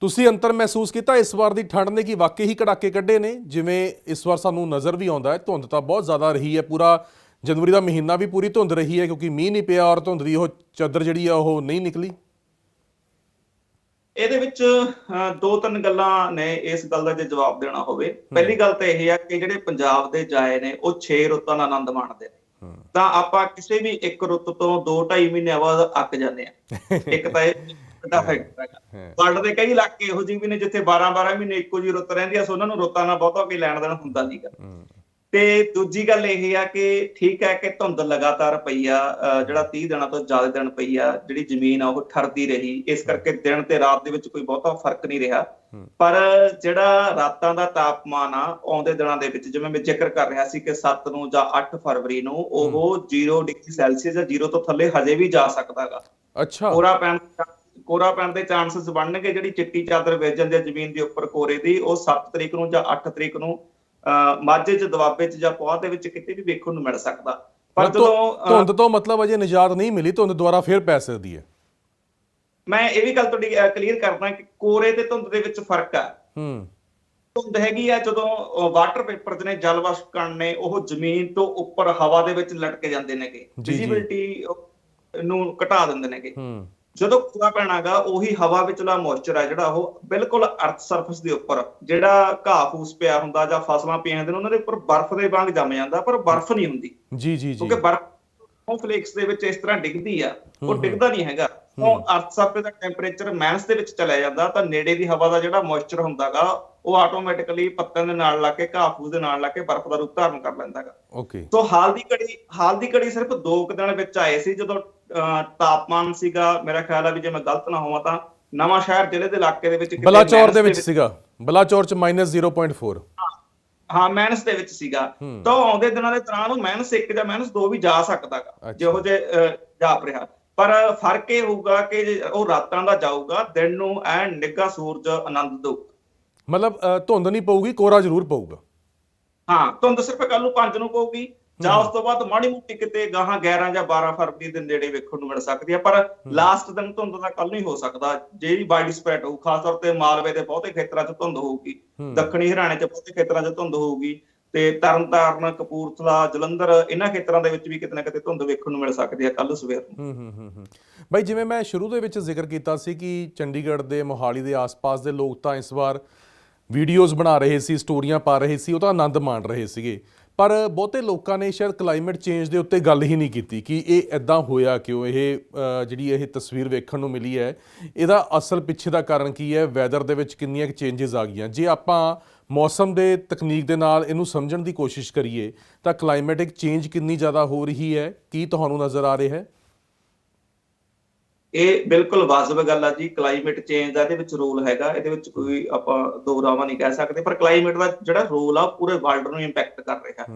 ਤੁਸੀਂ ਅੰਤਰ ਮਹਿਸੂਸ ਕੀਤਾ ਇਸ ਵਾਰ ਦੀ ਠੰਡ ਨੇ ਕੀ ਵਾਕਈ ਹੀ ਕੜਾਕੇ ਕੱਢੇ ਨੇ? ਜਿਵੇਂ ਇਸ ਵਾਰ ਸਾਨੂੰ ਨਜ਼ਰ ਵੀ ਆਉਂਦਾ ਹੈ ਧੁੰਦ ਤਾਂ ਬਹੁਤ ਜ਼ਿਆਦਾ ਰਹੀ ਹੈ ਪੂਰਾ ਜਨਵਰੀ ਦਾ ਮਹੀਨਾ ਵੀ ਪੂਰੀ ਧੁੰਦ ਰਹੀ ਹੈ ਕਿਉਂਕਿ ਮੀਂਹ ਨਹੀਂ ਪਿਆ ਔਰ ਧੁੰਦ ਦੀ ਉਹ ਚਾਦਰ ਜਿਹੜੀ ਆ ਉਹ ਨਹੀਂ ਨਿਕਲੀ। ਇਹਦੇ ਵਿੱਚ ਦੋ ਤਿੰਨ ਗੱਲਾਂ ਨੇ ਇਸ ਗੱਲ ਦਾ ਜੇ ਜਵਾਬ ਦੇਣਾ ਹੋਵੇ। ਪਹਿਲੀ ਗੱਲ ਤਾਂ ਇਹ ਆ ਕਿ ਜਿਹੜੇ ਪੰਜਾਬ ਦੇ ਜਾਏ ਨੇ ਉਹ 6 ਰੁੱਤਾਂ ਦਾ ਆਨੰਦ ਮਾਣਦੇ ਨੇ। ਹੂੰ। ਤਾਂ ਆਪਾਂ ਕਿਸੇ ਵੀ ਇੱਕ ਰੁੱਤ ਤੋਂ 2.5 ਮਹੀਨੇ ਬਾਅਦ ਅੱਕ ਜਾਂਦੇ ਆ। ਇੱਕ ਤਾਂ ਇਹ ਵੱਡਾ ਫੈਕਟਰ ਹਾਂ। ਵਰਲਡ ਦੇ ਕਈ ਇਲਾਕੇ ਇਹੋ ਜਿਹੇ ਵੀ ਨੇ ਜਿੱਥੇ 12-12 ਮਹੀਨੇ ਇੱਕੋ ਜਿਹੀ ਰੁੱਤ ਰਹਿੰਦੀ ਆ ਸੋ ਉਹਨਾਂ ਨੂੰ ਰੁੱਤਾਂ ਨਾਲ ਬਹੁਤਾ ਕੋਈ ਲੈਣ ਦੇਣ ਹੁੰਦਾ ਨਹੀਂਗਾ ਹੂੰ। ਤੇ ਦੂਜੀ ਗੱਲ ਇਹ ਆ ਕਿ ਠੀਕ ਹੈ ਕਿ ਧੁੰਦ ਲਗਾਤਾਰ ਪਈ ਆ ਜਿਹੜਾ 30 ਦਿਨਾਂ ਤੋਂ ਜ਼ਿਆਦਾ ਦਿਨ ਪਈ ਆ ਜਿਹੜੀ ਜ਼ਮੀਨ ਆ ਉਹ ਠਰਦੀ ਰਹੀ। ਇਸ ਕਰਕੇ ਦਿਨ ਤੇ ਰਾਤ ਦੇ ਵਿੱਚ ਕੋਈ ਬਹੁਤਾ ਫ਼ਰਕ ਨਹੀਂ ਰਿਹਾ। ਪਰ ਜਿਹੜਾ ਰਾਤਾਂ ਦਾ ਤਾਪਮਾਨ ਆ ਆਉਂਦੇ ਦਿਨਾਂ ਦੇ ਵਿੱਚ ਜਿਵੇਂ ਮੈਂ ਜ਼ਿਕਰ ਕਰ ਰਿਹਾ ਸੀ ਕਿ 7 ਨੂੰ ਜਾਂ 8 ਫਰਵਰੀ ਨੂੰ ਉਹ 0 ਡਿਗਰੀ ਸੈਲਸੀਅਸ ਜਾਂ 0 ਤੋਂ ਥੱਲੇ ਹਜੇ ਵੀ ਜਾ ਸਕਦਾਗਾ ਅੱਛਾ। ਕੋਰਾ ਪੈਣ ਕੋਰਾ ਪੈਣ ਦੇ ਚਾਂਸਸ ਬਣਨਗੇ ਜਿਹੜੀ ਚਿੱਟੀ ਚਾਦਰ ਜਾਂਦੀ ਹੈ ਜ਼ਮੀਨ ਦੇ ਉੱਪਰ ਕੋਰੇ ਦੀ ਉਹ 7 ਤਰੀਕ ਨੂੰ ਜਾਂ 8 ਤਰੀਕ ਨੂੰ ਮਾਝੇ ਚ ਦੁਆਬੇ ਚ ਜਾਂ ਪੌਦ ਦੇ ਵਿੱਚ ਕਿਤੇ ਵੀ ਵੇਖਣ ਨੂੰ ਮਿਲ ਸਕਦਾ। ਪਰ ਜਦੋਂ ਧੁੰਦ ਤੋਂ ਮਤਲਬ ਅਜੇ ਨਿਜਾਤ ਨਹੀਂ ਮਿਲੀ ਧੁੰਦ ਦੁਬਾਰਾ ਫੇਰ ਪੈ ਸਕਦੀ ਹੈ। ਮੈਂ ਇਹ ਵੀ ਗੱਲ ਤੁਹਾਡੀ ਕਲੀਅਰ ਕਰਦਾ ਕਿ ਕੋਰੇ ਤੇ ਧੁੰਦ ਦੇ ਵਿੱਚ ਫ਼ਰਕ ਆ। ਹੂੰ। ਧੁੰਦ ਹੈਗੀ ਆ ਜਦੋਂ ਵਾਟਰ ਪੇਪਰ ਨੇ ਜਲ ਵਾਸ਼ਪ ਕਣ ਨੇ ਉਹ ਜ਼ਮੀਨ ਤੋਂ ਉੱਪਰ ਹਵਾ ਦੇ ਵਿੱਚ ਲਟਕ ਜਾਂਦੇ ਨੇਗੇ। ਵਿਜ਼ਿਬਿਲਟੀ ਨੂੰ ਘਟਾ ਦਿੰਦੇ ਨੇਗੇ। ਹੂੰ। ਜਦੋਂ ਕੋਰਾ ਪੈਣਾਗਾ ਉਹੀ ਹਵਾ ਵਿਚਲਾ ਮੋਇਸਚਰ ਹੈ ਜਿਹੜਾ ਉਹ ਬਿਲਕੁਲ ਅਰਥ ਸਰਫੇਸ ਦੇ ਉੱਪਰ ਜਿਹੜਾ ਘਾਹ ਫੂਸ ਪਿਆ ਹੁੰਦਾ ਜਾਂ ਫਸਲਾਂ ਪਈਆਂ ਹੁੰਦੀਆਂ ਉਹਨਾਂ ਦੇ ਉੱਪਰ ਬਰਫ਼ ਦੇ ਵਾਂਗ ਜੰਮ ਜਾਂਦਾ ਪਰ ਬਰਫ਼ ਨਹੀਂ ਹੁੰਦੀ। ਜੀ ਜੀ ਜੀ। ਕਿਉਂਕਿ ਬਰਫ਼ ਫਲੇਕਸ ਦੇ ਵਿੱਚ ਇਸ ਤਰ੍ਹਾਂ ਡਿੱਗਦੀ ਆ ਉਹ। ਡਿੱਗਦਾ ਨਹੀਂ ਹੈਗਾ। ਉਹ ਅਰਥ ਸਰਫੇਸ ਦਾ ਟੈਂਪਰੇਚਰ ਮਾਈਨਸ ਦੇ ਵਿੱਚ ਚਲਾ ਜਾਂਦਾ ਤਾਂ ਨੇੜੇ ਦੀ ਹਵਾ ਦਾ ਜਿਹੜਾ ਮੋਇਸਚਰ ਹੁੰਦਾਗਾ ਉਹ ਆਟੋਮੈਟਿਕਲੀ ਪੱਤਿਆਂ ਦੇ ਨਾਲ ਲਾ ਕੇ ਘਾਹ ਫੂਸ ਦੇ ਨਾਲ ਲਾ ਕੇ ਬਰਫ਼ ਦਾ ਰੂਪ ਧਾਰਨ ਕਰ ਲੈਂਦਾਗਾ। ਓਕੇ। ਸੋ ਹਾਲ ਦੀ ਘੜੀ ਹਾਲ ਦੀ ਘੜੀ ਸਿਰਫ 2 ਕੁ ਦਿਨ ਵਿੱਚ ਆਏ ਸੀ ਜਦੋਂ ਤਾਪਮਾਨ ਸੀਗਾ ਮੇਰਾ ਖਿਆਲ ਹੈ ਵੀ ਜੇ ਮੈਂ ਗਲਤ ਨਾ ਹੋਵਾਂ ਤਾਂ ਨਵਾਂ ਸ਼ਹਿਰ ਜ਼ਿਲ੍ਹੇ ਦੇ ਇਲਾਕੇ ਦੇ ਵਿੱਚ ਬਲਾਚੌਰ ਦੇ ਵਿੱਚ ਸੀਗਾ। ਬਲਾਚੌਰ ਚ -0.4 ਹਾਂ ਮਾਈਨਸ ਦੇ ਵਿੱਚ ਸੀਗਾ। ਤਾਂ ਆਉਂਦੇ ਦਿਨਾਂ ਦੇ ਦੌਰਾਨ ਉਹ ਮਾਈਨਸ 1 ਜਾਂ ਮਾਈਨਸ 2 ਵੀ ਜਾ ਸਕਦਾਗਾ। ਜਿਹੋ ਜੇ ਜਾਪ ਰਿਹਾ। ਪਰ ਫ਼ਰਕ ਇਹ ਹੋਊਗਾ ਕਿ ਉਹ ਰਾਤਾਂ ਦਾ ਜਾਊਗਾ ਦਿਨ ਨੂੰ ਐਨ ਨਿੱਘਾ ਸੂਰਜ ਆਨੰਦ ਦਊ। ਮਤਲਬ ਧੁੰਦ ਨਹੀਂ ਪਊਗੀ ਕੋਰਾ ਜ਼ਰੂਰ ਪਊਗਾ। ਹਾਂ ਧੁੰਦ ਸਿਰਫ ਕੱਲ ਨੂੰ 5 ਨੂੰ ਪਊਗੀ ਜਾਂ ਉਸ ਤੋਂ ਬਾਅਦ ਮਾੜੀ ਮੋਟੀ ਕਿਤੇ ਗਾਹਾਂ 11 ਜਾਂ 12 ਫਰਵਰੀ ਦੇ ਨੇੜੇ ਵੇਖਣ ਨੂੰ ਮਿਲ ਸਕਦੀ ਹੈ ਪਰ ਲਾਸਟ ਦਿਨ ਧੁੰਦ ਦਾ ਕੱਲ ਨਹੀਂ ਹੋ ਸਕਦਾ ਜਿਹੜੀ ਵਾਈਡ ਸਪਰੈਡ ਹੋਊ ਖਾਸ ਤੌਰ ਤੇ ਮਾਲਵੇ ਦੇ ਬਹੁਤੇ ਖੇਤਰਾਂ 'ਚ ਧੁੰਦ ਹੋਊਗੀ। ਦੱਖਣੀ ਹਰਿਆਣੇ 'ਚ ਬਹੁਤੇ ਖੇਤਰਾਂ 'ਚ ਧੁੰਦ ਹੋਊਗੀ ਤੇ ਤਰਨਤਾਰਨ ਕਪੂਰਥਲਾ ਜਲੰਧਰ ਇਹਨਾਂ ਖੇਤਰਾਂ ਦੇ ਵਿੱਚ ਵੀ ਕਿਤੇ ਨਾ ਕਿਤੇ ਧੁੰਦ ਵੇਖਣ ਨੂੰ ਮਿਲ ਸਕਦੀ ਹੈ ਕੱਲ ਸਵੇਰ ਨੂੰ। ਹੂੰ ਹੂੰ ਹੂੰ ਹੂੰ। ਬਾਈ ਜਿਵੇਂ ਮੈਂ ਸ਼ੁਰੂ ਦੇ ਵਿੱਚ ਜ਼ਿਕਰ ਕੀਤਾ ਸੀ ਕਿ ਚੰਡੀਗੜ੍ਹ ਦੇ ਮੋਹਾਲੀ ਦੇ ਆਸ-ਪਾਸ ਦੇ ਲੋਕ ਤਾਂ ਇਸ ਵਾਰ ਵੀਡੀਓਜ਼ ਬਣਾ ਰਹੇ ਸੀ ਸਟੋਰੀਆਂ ਪਾ ਰਹੇ ਸੀ ਉਹਦਾ ਆਨੰਦ ਮਾਣ ਰਹੇ ਸੀਗੇ। ਪਰ ਬਹੁਤੇ ਲੋਕਾਂ ਨੇ ਸ਼ਾਇਦ ਕਲਾਈਮੇਟ ਚੇਂਜ ਦੇ ਉੱਤੇ ਗੱਲ ਹੀ ਨਹੀਂ ਕੀਤੀ ਕਿ ਇਹ ਐਦਾਂ ਹੋਇਆ ਕਿਉਂ? ਇਹ ਜਿਹੜੀ ਇਹ ਤਸਵੀਰ ਵੇਖਣ ਨੂੰ ਮਿਲੀ ਹੈ, ਇਹਦਾ ਅਸਲ ਪਿੱਛੇ ਦਾ ਕਾਰਨ ਕੀ ਹੈ? ਵੈਦਰ ਦੇ ਵਿੱਚ ਕਿੰਨੀਆਂ ਕੁ ਚੇਂਜਸ ਆ ਗਈਆਂ? ਜੇ ਆਪਾਂ ਮੌਸਮ ਦੇ ਤਕਨੀਕ ਦੇ ਨਾਲ ਇਹਨੂੰ ਸਮਝਣ ਦੀ ਕੋਸ਼ਿਸ਼ ਕਰੀਏ, ਤਾਂ ਕਲਾਈਮੇਟਿਕ ਚੇਂਜ ਕਿੰਨੀ ਜ਼ਿਆਦਾ ਹੋ ਰਹੀ ਹੈ? ਕੀ ਤੁਹਾਨੂੰ ਨਜ਼ਰ ਆ ਰਿਹਾ ਹੈ? ਇਹ ਬਿਲਕੁਲ ਵਾਜਬ ਗੱਲ ਆ ਜੀ ਕਲਾਈਮੇਟ ਚੇਂਜ ਦਾ ਇਹਦੇ ਵਿੱਚ ਰੋਲ ਹੈਗਾ ਇਹਦੇ ਵਿੱਚ ਕੋਈ ਆਪਾਂ ਦੋ ਰਾਵਾਂ ਨਹੀਂ ਕਹਿ ਸਕਦੇ ਪਰ ਕਲਾਈਮੇਟ ਦਾ ਜਿਹੜਾ ਰੋਲ ਆ ਪੂਰੇ ਵਰਲਡ ਨੂੰ ਇੰਪੈਕਟ ਕਰ ਰਿਹਾ।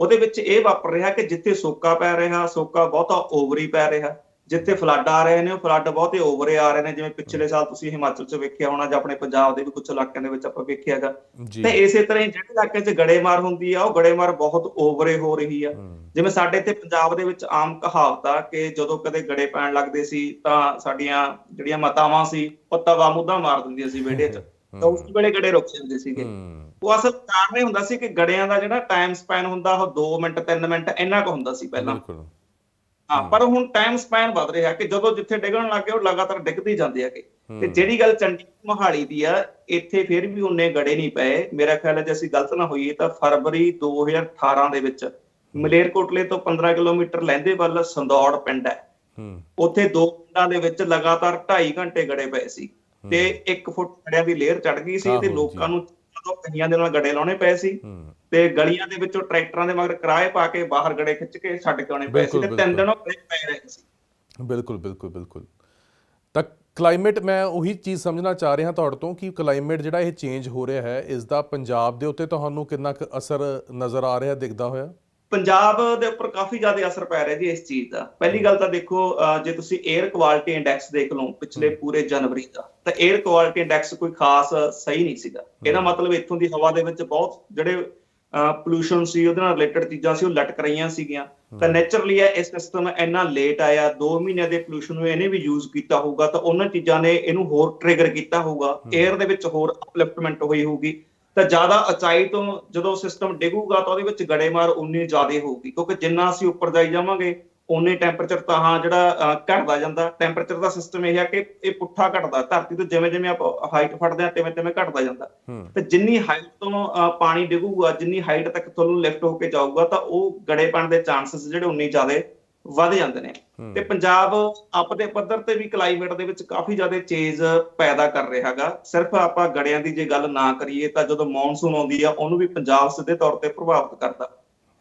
ਉਹਦੇ ਵਿੱਚ ਇਹ ਵਾਪਰ ਰਿਹਾ ਕਿ ਜਿੱਥੇ ਸੋਕਾ ਪੈ ਰਿਹਾ ਸੋਕਾ ਬਹੁਤਾ ਓਵਰੀ ਪੈ ਰਿਹਾ। ਜਿੱਥੇ ਫਲੱਡ ਆ ਰਹੇ ਨੇ ਉਹ ਫਲੱਡ ਬਹੁਤੇ ਓਵਰੇ ਆ ਰਹੇ ਨੇ ਜਿਵੇਂ ਪਿਛਲੇ ਸਾਲ ਤੁਸੀਂ ਹਿਮਾਚਲ 'ਚ ਵੇਖਿਆ ਹੋਣਾ ਜਾਂ ਆਪਣੇ ਪੰਜਾਬ ਦੇ ਵੀ ਕੁਝ ਇਲਾਕਿਆਂ ਦੇ ਵਿੱਚ ਆਪਾਂ ਵੇਖਿਆਗਾ ਤੇ ਇਸੇ ਤਰ੍ਹਾਂ ਹੀ ਜਿਹੜੇ ਇਲਾਕੇ 'ਚ ਗੜੇਮਾਰ ਹੁੰਦੀ ਆ ਉਹ ਗੜੇਮਾਰ ਬਹੁਤ ਓਵਰੇ ਹੋ ਰਹੀ ਆ। ਜਿਵੇਂ ਸਾਡੇ ਇੱਥੇ ਪੰਜਾਬ ਦੇ ਵਿੱਚ ਆਮ ਕਹਾਵਤ ਆ ਕਿ ਜਦੋਂ ਕਦੇ ਗੜੇ ਪੈਣ ਲੱਗਦੇ ਸੀ ਤਾਂ ਸਾਡੀਆਂ ਜਿਹੜੀਆਂ ਮਾਤਾਵਾਂ ਸੀ ਉਹ ਤਵਾ ਮੁੱਦਾ ਮਾਰ ਦਿੰਦੀਆਂ ਸੀ ਵਿਹੜੇ 'ਚ। ਤਾਂ ਉਸ ਵੇਲੇ ਗੜੇ ਰੁਕ ਜਾਂਦੇ ਸੀਗੇ। ਉਹ ਅਸਲ ਕਾਰਨ ਇਹ ਹੁੰਦਾ ਸੀ ਕਿ ਗੜਿਆਂ ਦਾ ਜਿਹੜਾ ਟਾਈਮ ਸਪੈਨ ਹੁੰਦਾ ਉਹ 2 ਮਿੰਟ 3 ਮਿੰਟ ਇੰਨਾ ਕੁ ਹੁੰਦਾ ਸੀ ਪਹਿਲਾਂ। ਬਿਲਕੁਲ। ਹਾਂ ਪਰ ਹੁਣ ਟਾਈਮ ਸਪੈਨ ਵੱਧ ਰਿਹਾ ਕਿ ਜਦੋਂ ਜਿੱਥੇ ਡਿੱਗਣ ਲੱਗੇ ਉਹ ਲਗਾਤਾਰ ਡਿੱਗਦੇ ਜਾਂਦੇ ਹੈਗੇ ਤੇ। ਜਿਹੜੀ ਗੱਲ ਚੰਡੀਗੜ੍ਹ ਮੋਹਾਲੀ ਦੀ ਆ ਇੱਥੇ ਫਿਰ ਵੀ ਉਹਨੇ ਗੜੇ ਨਹੀਂ ਪਏ। ਮੇਰਾ ਖਿਆਲ ਹੈ ਜੇ ਅਸੀਂ ਗਲਤ ਨਾ ਹੋਈਏ ਤਾਂ ਫਰਵਰੀ 2018 ਦੇ ਵਿੱਚ ਮਲੇਰਕੋਟਲੇ ਤੋਂ 15 ਕਿਲੋਮੀਟਰ ਲਹਿੰਦੇ ਵੱਲ ਸੰਦੌੜ ਪਿੰਡ ਹੈ। ਉੱਥੇ ਦੋ ਪਿੰਡਾਂ ਦੇ ਵਿੱਚ ਲਗਾਤਾਰ 2.5 ਘੰਟੇ ਗੜੇ ਪਏ ਸੀ। ਤੇ 1 ਫੁੱਟ ਗੜਿਆਂ ਦੀ ਲੇਅਰ ਚੜ ਗਈ ਸੀ ਤੇ। ਲੋਕਾਂ ਨੂੰ ਜਦੋਂ ਕਈਆਂ ਦੇ ਨਾਲ ਗੜੇ ਲਾਉਣੇ ਪਏ ਸੀ। ਤੇ ਗਲੀਆਂ ਦੇ ਵਿੱਚੋਂ ਟਰੈਕਟਰਾਂ ਦੇ ਮਗਰ ਕਿਰਾਏ ਪਾ ਕੇ ਬਾਹਰ ਗੜੇ ਖਿੱਚ ਕੇ ਛੱਡ ਕੇ ਆਉਣੇ ਪਏ ਸੀ ਤੇ ਤਿੰਨ। ਦਿਨ ਉਹ ਪਏ ਰਹੇ ਸੀ। ਬਿਲਕੁਲ ਬਿਲਕੁਲ ਬਿਲਕੁਲ। ਤਾਂ ਕਲਾਈਮੇਟ ਮੈਂ ਉਹੀ ਚੀਜ਼ ਸਮਝਣਾ ਚਾਹ ਰਿਹਾ ਤੁਹਾਡੇ ਤੋਂ ਕਿ ਕਲਾਈਮੇਟ ਜਿਹੜਾ ਇਹ ਚੇਂਜ ਹੋ ਰਿਹਾ ਹੈ ਇਸ ਦਾ ਪੰਜਾਬ ਦੇ ਉੱਤੇ ਤੁਹਾਨੂੰ ਕਿੰਨਾ ਕੁ ਅਸਰ ਨਜ਼ਰ ਆ ਰਿਹਾ ਦਿਖਦਾ ਹੋਇਆ? ਪੰਜਾਬ ਦੇ ਉੱਪਰ ਕਾਫੀ ਜ਼ਿਆਦਾ ਅਸਰ ਪੈ ਰਿਹਾ ਜੀ ਇਸ ਚੀਜ਼ ਦਾ। ਪਹਿਲੀ ਗੱਲ ਤਾਂ ਦੇਖੋ ਜੇ ਤੁਸੀਂ 에ਅਰ ਕੁਆਲਿਟੀ ਇੰਡੈਕਸ ਦੇਖ ਲਓ ਪਿਛਲੇ ਪੂਰੇ ਜਨਵਰੀ ਦਾ ਤਾਂ 에ਅਰ ਕੁਆਲਿਟੀ ਇੰਡੈਕਸ ਕੋਈ ਖਾਸ ਸਹੀ ਨਹੀਂ ਸੀਗਾ। ਇਹਦਾ ਮਤਲਬ ਇੱਥੋਂ ਦੀ ਹਵਾ ਦੇ ਵਿੱਚ ਬਹੁਤ ਜਿਹੜੇ ਪੋਲੂਸ਼ਨ ਸੀ ਉਹਦੇ ਨਾਲ ਰਿਲੇਟਡ ਚੀਜ਼ਾਂ ਸੀ ਉਹ ਲਟਕ ਰਹੀਆਂ ਸੀਗੀਆਂ। ਤਾਂ ਨੇਚਰਲੀ ਇਹ ਸਿਸਟਮ ਇੰਨਾ ਲੇਟ ਆਇਆ 2 ਮਹੀਨਿਆਂ ਦੇ ਪੋਲੂਸ਼ਨ ਨੂੰ ਇਹਨੇ ਵੀ ਯੂਜ਼ ਕੀਤਾ ਹੋਊਗਾ ਤਾਂ ਉਹਨਾਂ ਚੀਜ਼ਾਂ ਨੇ ਇਹਨੂੰ ਹੋਰ ਟ੍ਰਿਗਰ ਕੀਤਾ ਹੋਊਗਾ 에ਅਰ ਦੇ ਵਿੱਚ ਹੋਰ ਅਪਲਿਫਟਮੈਂਟ ਹੋਈ ਹੋਊਗੀ। ਤਾਂ ਜ਼ਿਆਦਾ ਉਚਾਈ ਤੋਂ ਜਦੋਂ ਸਿਸਟਮ ਡਿੱਗੂਗਾ ਤਾਂ ਉਹਦੇ ਵਿੱਚ ਗੜੇਮਾਰ ਉਨੀ ਜ਼ਿਆਦਾ ਹੋਊਗੀ ਕਿਉਂਕਿ ਜਿੰਨਾ ਅਸੀਂ ਉੱਪਰ ਜਾਈ ਜਾਵਾਂਗੇ ਉਨੇ ਟੈਂਪਰੇਚਰ ਤਾਂ ਹਾਂ ਜਿਹੜਾ ਘਟਦਾ ਜਾਂਦਾ। ਟੈਂਪਰੇਚਰ ਦਾ ਸਿਸਟਮ ਇਹ ਹੈ ਕਿ ਇਹ ਪੁੱਠਾ ਘਟਦਾ। ਧਰਤੀ ਤੋਂ ਜਿਵੇਂ ਜਿਵੇਂ ਆਪਾਂ ਹਾਈਟ ਫੜਦੇ ਹਾਂ ਤਿਵੇਂ ਤਿਵੇਂ ਘਟਦਾ ਜਾਂਦਾ। ਤੇ ਜਿੰਨੀ ਹਾਈਟ ਤੋਂ ਪਾਣੀ ਡਿੱਗੂਗਾ ਜਿੰਨੀ ਹਾਈਟ ਤੱਕ ਤੁਹਾਨੂੰ ਲਿਫਟ ਹੋ ਕੇ ਜਾਊਗਾ ਤਾਂ ਉਹ ਗੜੇਪਣ ਦੇ ਚਾਂਸਸ ਜਿਹੜੇ ਉਨੇ ਜ਼ਿਆਦਾ ਵੱਧ ਜਾਂਦੇ ਨੇ। ਤੇ ਪੰਜਾਬ ਆਪਦੇ ਪੱਧਰ ਤੇ ਵੀ ਕਲਾਈਮੇਟ ਦੇ ਵਿੱਚ ਕਾਫੀ ਜ਼ਿਆਦਾ ਚੇਂਜ ਪੈਦਾ ਕਰ ਰਿਹਾ ਹੈਗਾ। ਸਿਰਫ ਆਪਾਂ ਗੜਿਆਂ ਦੀ ਜੇ ਗੱਲ ਨਾ ਕਰੀਏ ਤਾਂ ਜਦੋਂ ਮੌਨਸੂਨ ਆਉਂਦੀ ਆ ਉਹਨੂੰ ਵੀ ਪੰਜਾਬ ਸਿੱਧੇ ਤੌਰ ਤੇ ਪ੍ਰਭਾਵਿਤ ਕਰਦਾ।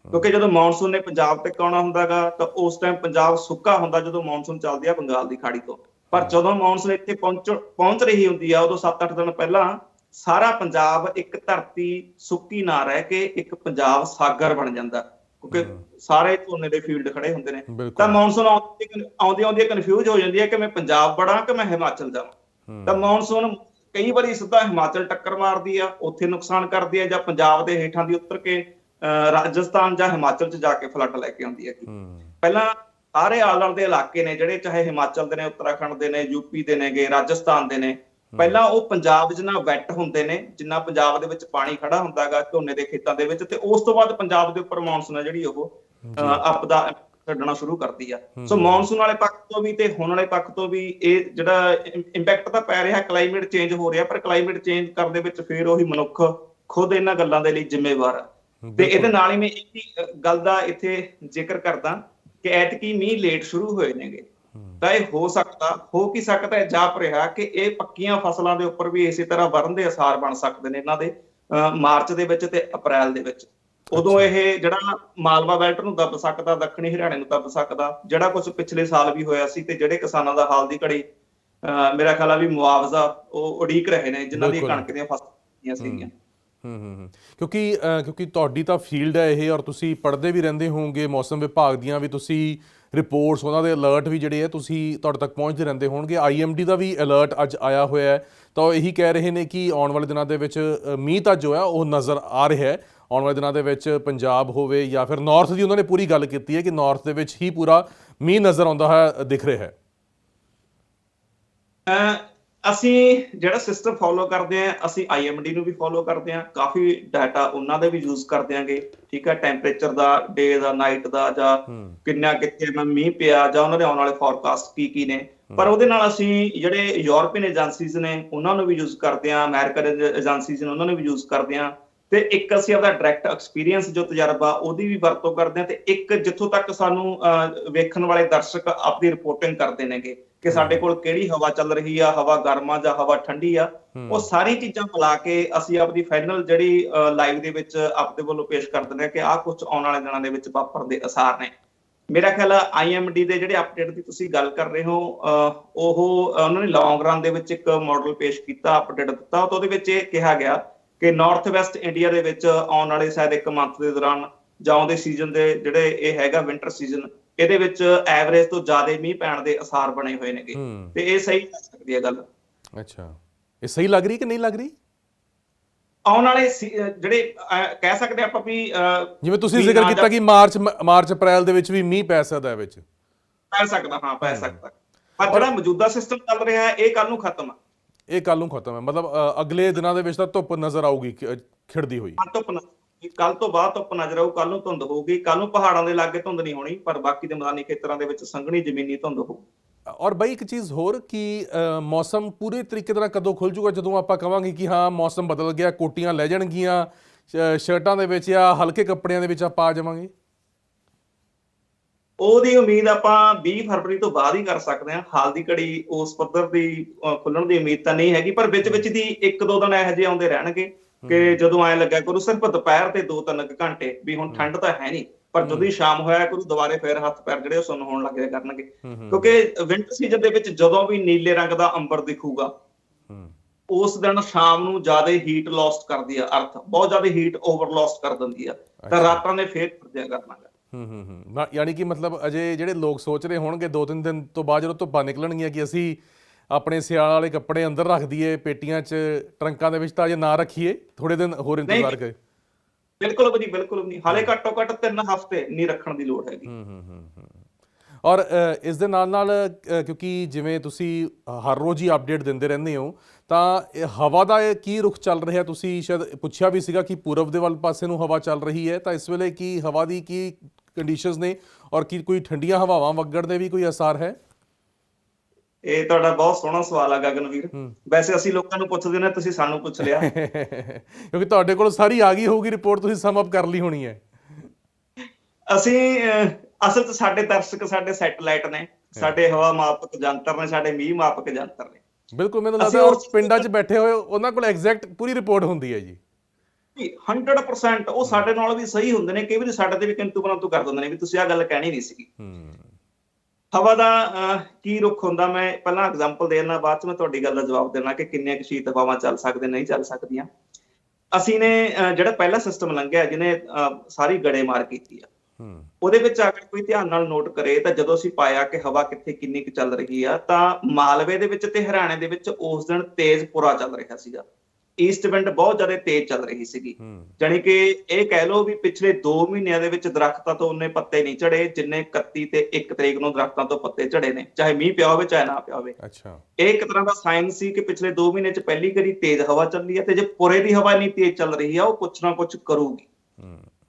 ਕਿਉਂਕਿ ਜਦੋਂ ਮੌਨਸੂਨ ਨੇ ਪੰਜਾਬ ਤੇ ਆਉਣਾ ਹੁੰਦਾਗਾ ਤਾਂ ਉਸ ਟਾਈਮ ਪੰਜਾਬ ਸੁੱਕਾ ਹੁੰਦਾ ਜਦੋਂ ਮੌਨਸੂਨ ਚੱਲਦੀ ਆ ਬੰਗਾਲ ਦੀ ਖਾੜੀ ਤੋਂ। ਪਰ ਜਦੋਂ ਮੌਨਸੂਨ ਇੱਥੇ ਪਹੁੰਚ ਪਹੁੰਚ ਰਹੀ ਹੁੰਦੀ ਆ ਉਦੋਂ 7-8 ਦਿਨ ਪਹਿਲਾਂ ਸਾਰਾ ਪੰਜਾਬ ਇੱਕ ਧਰਤੀ ਸੁੱਕੀ ਨਾ ਰਹਿ ਕੇ ਇੱਕ ਪੰਜਾਬ ਸਾਗਰ ਬਣ ਜਾਂਦਾ। ਕਿਉਂਕਿ ਸਾਰੇ ਝੋਨੇ ਦੇ ਫੀਲਡ ਖੜੇ ਹੁੰਦੇ ਨੇ। ਤਾਂ ਮੌਨਸੂਨ ਆਉਂਦੀ ਆਉਂਦੀ ਕਨਫਿਊਜ਼ ਹੋ ਜਾਂਦੀ ਹੈ ਕਿ ਮੈਂ ਪੰਜਾਬ ਵੜਾਂ ਕਿ ਮੈਂ ਹਿਮਾਚਲ ਜਾਵਾਂ। ਤਾਂ ਮੌਨਸੂਨ ਕਈ ਵਾਰੀ ਸਿੱਧਾ ਹਿਮਾਚਲ ਟੱਕਰ ਮਾਰਦੀ ਆ ਉੱਥੇ ਨੁਕਸਾਨ ਕਰਦੀ ਆ ਜਾਂ ਪੰਜਾਬ ਦੇ ਹੇਠਾਂ ਦੀ ਉਤਰ ਕੇ ਰਾਜਸਥਾਨ ਜਾਂ ਹਿਮਾਚਲ 'ਚ ਜਾ ਕੇ ਫਲੱਡ ਲੈ ਕੇ ਆਉਂਦੀ ਹੈ ਪਹਿਲਾਂ ਸਾਰੇ ਆਲਰ ਦੇ ਇਲਾਕੇ ਨੇ ਜਿਹੜੇ ਚਾਹੇ ਹਿਮਾਚਲ ਦੇ ਨੇ ਉੱਤਰਾਖੰਡ ਦੇ ਨੇ ਯੂਪੀ ਦੇ ਨੇਗੇ ਰਾਜਸਥਾਨ ਦੇ ਨੇ ਪਹਿਲਾਂ ਉਹ ਪੰਜਾਬ ਜਿੰਨਾ ਵੈਟ ਹੁੰਦੇ ਨੇ ਜਿੰਨਾ ਪੰਜਾਬ ਦੇ ਵਿੱਚ ਪਾਣੀ ਖੜਾ ਹੁੰਦਾਗਾ ਝੋਨੇ ਦੇ ਖੇਤਾਂ ਦੇ ਵਿੱਚ ਤੇ ਉਸ ਤੋਂ ਬਾਅਦ ਪੰਜਾਬ ਦੇ ਉੱਪਰ ਮੌਨਸੂਨ ਹੈ ਜਿਹੜੀ ਉਹ ਆਪਦਾ ਛੱਡਣਾ ਸ਼ੁਰੂ ਕਰਦੀ ਆ। ਸੋ ਮੌਨਸੂਨ ਵਾਲੇ ਪੱਖ ਤੋਂ ਵੀ ਤੇ ਹੁਣ ਵਾਲੇ ਪੱਖ ਤੋਂ ਵੀ ਇਹ ਜਿਹੜਾ ਇੰਪੈਕਟ ਤਾਂ ਪੈ ਰਿਹਾ ਕਲਾਈਮੇਟ ਚੇਂਜ ਹੋ ਰਿਹਾ ਪਰ ਕਲਾਈਮੇਟ ਚੇਂਜ ਕਰਨ ਦੇ ਵਿੱਚ ਫੇਰ ਉਹੀ ਮਨੁੱਖ ਖੁਦ ਇਹਨਾਂ ਗੱਲਾਂ ਦੇ ਲਈ ਜ਼ਿੰਮੇਵਾਰ ਆ। ਤੇ ਇਹਦੇ ਨਾਲ ਹੀ ਮੈਂ ਇੱਕ ਗੱਲ ਦਾ ਇੱਥੇ ਜ਼ਿਕਰ ਕਰਦਾ ਕਿ ਐਤਕੀ ਮੀਂਹ ਲੇਟ ਸ਼ੁਰੂ ਹੋਏ ਨੇਗੇ। ਤਾਂ ਇਹ ਹੋ ਸਕਦਾ ਹੋ ਕੀ ਸਕਦਾ ਹੈ ਜਾਪ ਰਿਹਾ ਕਿ ਇਹ ਪੱਕੀਆਂ ਫਸਲਾਂ ਦੇ ਉੱਪਰ ਵੀ ਇਸੇ ਤਰ੍ਹਾਂ ਵਰਨ ਦੇ ਅਸਾਰ ਬਣ ਸਕਦੇ ਨੇ ਇਹਨਾਂ ਦੇ ਮਾਰਚ ਦੇ ਵਿੱਚ ਤੇ ਅਪ੍ਰੈਲ ਦੇ ਵਿੱਚ। ਉਦੋਂ ਇਹ ਜਿਹੜਾ ਮਾਲਵਾ ਬੈਲਟ ਨੂੰ ਦੱਬ ਸਕਦਾ ਦੱਖਣੀ ਹਰਿਆਣੇ ਨੂੰ ਦੱਬ ਸਕਦਾ ਜਿਹੜਾ ਕੁਝ ਪਿਛਲੇ ਸਾਲ ਵੀ ਹੋਇਆ ਸੀ ਤੇ ਜਿਹੜੇ ਕਿਸਾਨਾਂ ਦਾ ਹਾਲ ਦੀ ਘੜੀ ਮੇਰਾ ਖਿਆਲ ਆ ਵੀ ਮੁਆਵਜ਼ਾ ਉਹ ਉਡੀਕ ਰਹੇ ਨੇ ਜਿਨ੍ਹਾਂ ਦੀ। ਕਣਕ ਦੀਆਂ ਫਸਲਾਂ ਸੀਗੀਆਂ। ਹੂੰ ਹੂੰ ਹੂੰ। ਕਿਉਂਕਿ ਕਿਉਂਕਿ ਤੁਹਾਡੀ ਤਾਂ ਫੀਲਡ ਹੈ ਇਹ ਔਰ ਤੁਸੀਂ ਪੜ੍ਹਦੇ ਵੀ ਰਹਿੰਦੇ ਹੋਵੋਗੇ, ਮੌਸਮ ਵਿਭਾਗ ਦੀਆਂ ਵੀ ਤੁਸੀਂ ਰਿਪੋਰਟਸ ਉਹਨਾਂ ਦੇ ਅਲਰਟ ਵੀ ਜਿਹੜੇ ਹੈ ਤੁਸੀਂ ਤੁਹਾਡੇ ਤੱਕ ਪਹੁੰਚਦੇ ਰਹਿੰਦੇ ਹੋਣਗੇ। ਆਈਐਮਡੀ ਦਾ ਵੀ ਅਲਰਟ ਅੱਜ ਆਇਆ ਹੋਇਆ ਹੈ। ਤਾਂ ਉਹ ਇਹੀ ਕਹਿ ਰਹੇ ਨੇ ਕਿ ਆਉਣ ਵਾਲੇ ਦਿਨਾਂ ਦੇ ਵਿੱਚ ਮੀਂਹ ਤਾਂ ਜੋ ਹੈ ਉਹ ਨਜ਼ਰ ਆ ਰਿਹਾ ਹੈ। ਆਉਣ ਵਾਲੇ ਦਿਨਾਂ ਦੇ ਵਿੱਚ ਪੰਜਾਬ ਹੋਵੇ ਜਾਂ ਫਿਰ ਨਾਰਥ ਦੀ ਉਹਨਾਂ ਨੇ ਪੂਰੀ ਗੱਲ ਕੀਤੀ ਹੈ ਕਿ ਨਾਰਥ ਦੇ ਵਿੱਚ ਹੀ ਪੂਰਾ ਮੀਂਹ ਨਜ਼ਰ ਆਉਂਦਾ ਹੈ, ਦਿਖ ਰਿਹਾ ਹੈ। ਅਸੀਂ ਜਿਹੜਾ ਸਿਸਟਮ ਫੋਲੋ ਕਰਦੇ ਆ ਅਸੀਂ ਆਈਐਮਡੀ ਨੂੰ ਵੀ ਫੋਲੋ ਕਰਦੇ ਆ ਕਾਫੀ ਡਾਟਾ ਉਹਨਾਂ ਦੇ ਵੀ ਯੂਜ਼ ਕਰਦੇ ਆਂਗੇ ਠੀਕ ਹੈ ਟੈਂਪਰੇਚਰ ਦਾ ਡੇ ਦਾ ਨਾਈਟ ਦਾ ਜਾਂ ਕਿੰਨਾ ਕਿੱਥੇ ਮੈਂ ਮੀਂਹ ਪਿਆ ਜਾਂ ਉਹਨਾਂ ਦੇ ਆਉਣ ਵਾਲੇ ਫੋਰਕਾਸਟ ਕੀ ਕੀ ਨੇ। ਪਰ ਉਹਦੇ ਨਾਲ ਅਸੀਂ ਜਿਹੜੇ ਯੂਰਪੀਅਨ ਏਜੰਸੀਜ਼ ਨੇ ਉਹਨਾਂ ਨੂੰ ਵੀ ਯੂਜ਼ ਕਰਦੇ ਆ ਅਮਰੀਕਨ ਏਜੰਸੀਜ਼ ਨੇ ਉਹਨਾਂ ਨੂੰ ਵੀ ਯੂਜ਼ ਕਰਦੇ ਆ ਤੇ ਇੱਕ ਅਸੀਂ ਆਪਦਾ ਡਾਇਰੈਕਟ ਐਕਸਪੀਰੀਅੰਸ ਜੋ ਤਜਰਬਾ ਉਹਦੀ ਵੀ ਵਰਤੋਂ ਕਰਦੇ ਆ ਤੇ ਇੱਕ ਜਿੱਥੋਂ ਤੱਕ ਸਾਨੂੰ ਵੇਖਣ ਵਾਲੇ ਦਰਸ਼ਕ ਆਪਦੀ ਰਿਪੋਰਟਿੰਗ ਕਰਦੇ ਨੇਗੇ ਕਿ ਸਾਡੇ ਕੋਲ ਕਿਹੜੀ ਹਵਾ ਚੱਲ ਰਹੀ ਆ ਹਵਾ ਗਰਮ ਆ ਜਾਂ ਹਵਾ ਠੰਡੀ ਆ ਉਹ ਸਾਰੀ ਚੀਜ਼ਾਂ ਮਿਲਾ ਕੇ ਅਸੀਂ ਆਪਦੀ ਫਾਈਨਲ ਜਿਹੜੀ ਲਾਈਵ ਦੇ ਵਿੱਚ ਆਪਦੇ ਵੱਲੋਂ ਪੇਸ਼ ਕਰ ਦਿੰਦੇ ਆ ਕਿ ਆਹ ਕੁਝ ਆਉਣ ਵਾਲੇ ਦਿਨਾਂ ਦੇ ਵਿੱਚ ਵਾਪਰਦੇ ਅਸਾਰ ਨੇ। ਮੇਰਾ ਖਿਆਲ ਆ ਆਈਐਮਡੀ ਦੇ ਜਿਹੜੇ ਅਪਡੇਟ ਦੀ ਤੁਸੀਂ ਗੱਲ ਕਰ ਰਹੇ ਹੋ ਉਹ ਉਹਨਾਂ ਨੇ ਲੌਂਗ ਰਨ ਦੇ ਵਿੱਚ ਇੱਕ ਮਾਡਲ ਪੇਸ਼ ਕੀਤਾ ਅਪਡੇਟ ਦਿੱਤਾ ਉਹਦੇ ਵਿੱਚ ਇਹ ਕਿਹਾ ਗਿਆ ਕਿ ਨਾਰਥ ਵੈਸਟ ਇੰਡੀਆ ਦੇ ਵਿੱਚ ਆਉਣ ਵਾਲੇ ਸ਼ਾਇਦ ਇੱਕ ਮੰਥ ਦੇ ਦੌਰਾਨ ਜਾਂ ਆਉਂਦੇ ਸੀਜ਼ਨ ਦੇ ਜਿਹੜੇ ਇਹ ਹੈਗਾ ਵਿੰਟਰ ਸੀਜ਼ਨ ਇਹਦੇ ਵਿੱਚ ਐਵਰੇਜ ਤੋਂ ਜ਼ਿਆਦਾ ਮੀਂਹ ਪੈਣ ਦੇ ਅਸਾਰ ਬਣੇ ਹੋਏ ਨੇਗੇ। ਹੂੰ। ਤੇ ਇਹ ਸਹੀ ਲੱਗ ਸਕਦੀ ਹੈ ਗੱਲ। ਅੱਛਾ। ਇਹ ਸਹੀ ਲੱਗ ਰਹੀ ਕਿ ਨਹੀਂ ਲੱਗ ਰਹੀ? ਆਉਣ ਵਾਲੇ ਜਿਹੜੇ ਕਹਿ ਸਕਦੇ ਆਪਾਂ ਵੀ ਜਿਵੇਂ ਤੁਸੀਂ ਜ਼ਿਕਰ ਕੀਤਾ ਕਿ ਮਾਰਚ ਮਾਰਚ ਅਪ੍ਰੈਲ ਦੇ ਵਿੱਚ ਵੀ ਮੀਂਹ ਪੈ ਸਕਦਾ ਹੈ ਵਿੱਚ। ਪੈ ਸਕਦਾ ਹਾਂ ਪੈ ਸਕਦਾ। ਪਰ ਜਿਹੜਾ ਮੌਜੂਦਾ ਸਿਸਟਮ ਚੱਲ ਰਿਹਾ ਹੈ ਇਹ ਕੱਲ ਨੂੰ ਖਤਮ ਆ। ਇਹ ਕੱਲ ਨੂੰ ਖਤਮ ਹੈ। ਮਤਲਬ ਅਗਲੇ ਦਿਨਾਂ ਦੇ ਵਿੱਚ ਤਾਂ ਧੁੱਪ ਨਜ਼ਰ ਆਊਗੀ ਖਿੜਦੀ ਹੋਈ। ਧੁੱਪ ਕੱਲ ਤੋਂ ਬਾਅਦ ਧੁੱਪ ਨਜ਼ਰ ਆਊ ਕੱਲ ਨੂੰ ਧੁੰਦ ਹੋਊਗੀ। ਕੱਲ ਨੂੰ ਪਹਾੜਾਂ ਦੇ ਲਾਗੇ ਧੁੰਦ ਨਹੀਂ ਹੋਣੀ ਪਰ ਬਾਕੀ ਦੇ ਮੈਦਾਨੀ ਖੇਤਰਾਂ ਦੇ ਵਿੱਚ ਸੰਘਣੀ ਜ਼ਮੀਨੀ ਧੁੰਦ ਹੋਊ। ਔਰ ਬਈ ਇੱਕ ਚੀਜ਼ ਹੋਰ ਕਿ ਮੌਸਮ ਪੂਰੇ ਤਰੀਕੇ ਨਾਲ ਕਦੋਂ ਖੁੱਲ ਜੂਗਾ ਜਦੋਂ ਆਪਾਂ ਕਵਾਂਗੇ ਕਿ ਹਾਂ ਮੌਸਮ ਬਦਲ ਗਿਆ ਕੋਟੀਆਂ ਲੈ ਜਾਣਗੀਆਂ ਸ਼ਰਟਾਂ ਦੇ ਵਿੱਚ ਜਾਂ ਹਲਕੇ ਕੱਪੜਿਆਂ ਦੇ ਵਿੱਚ ਆਪਾਂ ਆ ਜਾਵਾਂਗੇ? ਉਹਦੀ ਉਮੀਦ ਆਪਾਂ 20 ਫਰਵਰੀ ਤੋਂ ਬਾਅਦ ਹੀ ਕਰ ਸਕਦੇ ਹਾਂ। ਹਾਲ ਦੀ ਘੜੀ ਉਸ ਪੱਧਰ ਦੀ ਖੁੱਲਣ ਦੀ ਉਮੀਦ ਤਾਂ ਨਹੀਂ ਹੈਗੀ ਪਰ ਵਿੱਚ ਵਿੱਚ ਦੀ ਇੱਕ ਦੋ ਦਿਨ ਇਹੋ ਜਿਹੇ ਆਉਂਦੇ ਰਹਿਣਗੇ ਕਿ ਜਦੋਂ ਐ ਲੱਗਿਆ ਕਰੂ ਸਿਰਫ ਦੁਪਹਿਰ ਤੇ 2-3 ਘੰਟੇ ਵੀ ਹੁਣ ਠੰਡ ਤਾਂ ਹੈ ਨਹੀਂ ਪਰ ਜਦੋਂ ਹੀ ਸ਼ਾਮ ਹੋਇਆ ਕਰੂ ਦੁਬਾਰੇ ਫੇਰ ਹੱਥ ਪੈਰ ਜਿਹੜੇ ਉਹ ਸੁੰਨ ਹੋਣ ਲੱਗ ਕਰਨਗੇ। ਕਿਉਂਕਿ ਵਿੰਟਰ ਸੀਜ਼ਨ ਦੇ ਵਿੱਚ ਜਦੋਂ ਵੀ ਨੀਲੇ ਰੰਗ ਦਾ ਅੰਬਰ ਦਿਖੂਗਾ ਉਸ ਦਿਨ ਸ਼ਾਮ ਨੂੰ ਜ਼ਿਆਦਾ ਹੀਟ ਲੌਸਟ ਕਰਦੀ ਆ ਅਰਥ ਬਹੁਤ ਜ਼ਿਆਦਾ ਹੀਟ ਓਵਰਲੋਸਟ ਕਰ ਦਿੰਦੀ ਆ। ਤਾਂ ਰਾਤਾਂ ਨੇ ਫੇਰ ਖੁਰਦਿਆ ਕਰਨਾਗਾ ਹੂੰ ਹੂੰ ਹੂੰ। ਨਾ- ਯਾਨੀ ਕਿ ਮਤਲਬ ਅਜੇ ਜਿਹੜੇ ਲੋਕ ਸੋਚ ਰਹੇ ਹੋਣਗੇ ਦੋ ਤਿੰਨ ਦਿਨ ਤੋਂ ਬਾਅਦ ਜਦੋਂ ਧੁੱਪਾਂ ਨਿਕਲਣਗੀਆਂ ਕਿ ਅਸੀਂ ਆਪਣੇ ਸਿਆਲ ਵਾਲੇ ਕੱਪੜੇ ਅੰਦਰ ਰੱਖ ਦਈਏ ਪੇਟੀਆਂ 'ਚ ਟਰੰਕਾਂ ਦੇ ਵਿੱਚ ਤਾਂ ਅਜੇ ਨਾ ਰੱਖੀਏ ਥੋੜੇ ਦਿਨ ਹੋਰ ਇੰਤਜ਼ਾਰ ਕਰੇ ਬਿਲਕੁਲ ਵੀ ਬਿਲਕੁਲ ਨਹੀਂ। ਹਾਲੇ ਘੱਟੋ ਘੱਟ 3 ਹਫ਼ਤੇ ਨਹੀਂ ਰੱਖਣ ਦੀ ਲੋੜ ਹੈਗੀ। ਹੂੰ ਹੂੰ ਹੂੰ। ਔਰ ਇਸ ਦੇ ਨਾਲ ਨਾਲ ਕਿਉਂਕਿ ਜਿਵੇਂ ਤੁਸੀਂ ਹਰ ਰੋਜ਼ ਹੀ ਅਪਡੇਟ ਦਿੰਦੇ ਰਹਿੰਦੇ ਹੋ ਤਾਂ ਹਵਾ ਦਾ ਕੀ ਰੁਖ ਚੱਲ ਰਿਹਾ? ਤੁਸੀਂ ਸ਼ਾਇਦ ਪੁੱਛਿਆ ਵੀ ਸੀਗਾ ਕਿ ਪੂਰਬ ਦੇ ਵੱਲ ਪਾਸੇ ਨੂੰ ਹਵਾ ਚੱਲ ਰਹੀ ਹੈ ਤਾਂ ਇਸ ਵੇਲੇ ਕੀ ਹਵਾ ਦੀ ਕੀ ਕੰਡੀਸ਼ਨਸ ਨੇ ਔਰ ਕੀ ਕੋਈ ਠੰਡੀਆਂ ਹਵਾਵਾਂ ਵਗਣ ਦੇ ਵੀ ਕੋਈ ਅਸਰ ਹੈ? ਇਹ ਤੁਹਾਡਾ ਬਹੁਤ ਸੋਹਣਾ ਸਵਾਲ ਆ ਗਗਨਵੀਰ। ਵੈਸੇ ਅਸੀਂ ਲੋਕਾਂ ਨੂੰ ਪੁੱਛਦੇ ਨੇ ਤੁਸੀਂ ਸਾਨੂੰ ਪੁੱਛ ਲਿਆ। ਕਿਉਂਕਿ ਤੁਹਾਡੇ ਕੋਲ ਸਾਰੀ ਆ ਗਈ ਹੋਊਗੀ ਰਿਪੋਰਟ ਤੁਸੀਂ ਸਮ ਅਪ ਕਰ ਲਈ ਹੋਣੀ ਹੈ। ਅਸੀਂ ਅਸਲ 'ਚ ਸਾਡੇ ਦਰਸ਼ਕ ਸਾਡੇ ਸੈਟੇਲਾਈਟ ਨੇ। ਸਾਡੇ ਹਵਾ ਮਾਪਕ ਯੰਤਰ ਨੇ ਸਾਡੇ ਮੀਂਹ ਮਾਪਕ ਯੰਤਰ ਨੇ। ਬਿਲਕੁਲ ਮੈਨੂੰ ਲੱਗਦਾ ਉਹ ਪਿੰਡਾਂ 'ਚ ਬੈਠੇ ਹੋਏ ਉਹਨਾਂ ਕੋਲ ਐਗਜ਼ੈਕਟ ਪੂਰੀ ਰਿਪੋਰਟ ਹੁੰਦੀ ਹੈ ਜੀ, 100% ਉਹ ਸਾਡੇ ਨਾਲ ਵੀ ਸਹੀ ਹੁੰਦੇ ਨੇ ਕਈ ਵਾਰੀ ਸਾਡੇ ਤੇ ਵੀ ਕਿੰਤੂ ਪਰੰਤੂ ਕਰ ਦਿੰਦੇ ਨੇ ਵੀ ਤੁਸੀਂ ਆ ਗੱਲ ਕਹਿਣੀ ਨਹੀਂ ਸੀਗੀ। ਹਵਾ ਦਾ ਕੀ ਰੁਖ ਹੁੰਦਾ? ਮੈਂ ਪਹਿਲਾਂ ਐਗਜ਼ਾਮਪਲ ਦੇਣਾ ਬਾਅਦ ਚ ਮੈਂ ਤੁਹਾਡੀ ਗੱਲ ਦਾ ਜਵਾਬ ਦੇਣਾ ਕਿ ਕਿੰਨੀਆਂ ਕੁ ਸ਼ੀਤ ਹਵਾਵਾਂ ਚੱਲ ਸਕਦੇ ਨਹੀਂ ਚੱਲ ਸਕਦੀਆਂ। ਅਸੀਂ ਨੇ ਜਿਹੜਾ ਪਹਿਲਾ ਸਿਸਟਮ ਲੰਘਿਆ ਜਿਹਨੇ ਸਾਰੀ ਗੜੇਮਾਰ ਕੀਤੀ ਆ। ਉਹਦੇ ਵਿੱਚ ਅਗਰ ਕੋਈ ਧਿਆਨ ਨਾਲ ਨੋਟ ਕਰੇ ਤਾਂ ਜਦੋਂ ਅਸੀਂ ਪਾਇਆ ਕਿ ਹਵਾ ਕਿੱਥੇ ਕਿੰਨੀ ਕੁ ਚੱਲ ਰਹੀ ਆ ਤਾਂ ਮਾਲਵੇ ਦੇ ਵਿੱਚ ਤੇ ਹਰਿਆਣੇ ਦੇ ਵਿੱਚ ਉਸ ਦਿਨ ਤੇਜ਼ ਪੁਰਾ ਚੱਲ ਰਿਹਾ ਸੀਗਾ। ਈਸਟ ਵਿੰਡ ਬਹੁਤ ਜ਼ਿਆਦਾ ਤੇਜ਼ ਚੱਲ ਰਹੀ ਸੀਗੀ। ਜਾਣੀ ਕਿ ਇਹ ਕਹਿ ਲਓ ਵੀ ਪਿਛਲੇ 2 ਮਹੀਨਿਆਂ ਦੇ ਵਿੱਚ ਦਰਖਤਾਂ ਤੋਂ ਉਹਨੇ ਪੱਤੇ ਨਹੀਂ ਝੜੇ ਜਿੰਨੇ 31 ਤੇ 1 ਤਰੀਕ ਨੂੰ ਦਰਖਤਾਂ ਤੋਂ ਪੱਤੇ ਝੜੇ ਨੇ ਚਾਹੇ ਮੀਂਹ ਪਿਆ ਹੋਵੇ ਚਾਹੇ ਨਾ ਪਿਆ ਹੋਵੇ। ਅੱਛਾ। ਇਹ ਇੱਕ ਤਰ੍ਹਾਂ ਦਾ ਸਾਈਨ ਸੀ ਕਿ ਪਿਛਲੇ 2 ਮਹੀਨੇ ਚ ਪਹਿਲੀ ਵਾਰੀ ਤੇਜ਼ ਹਵਾ ਚੱਲੀ ਹੈ ਤੇ ਜੇ ਪੁਰੇ ਦੀ ਹਵਾ ਨਹੀਂ ਤੇਜ਼ ਚੱਲ ਰਹੀ ਆ ਉਹ ਕੁਛ ਨਾ ਕੁਛ ਕਰੂਗੀ।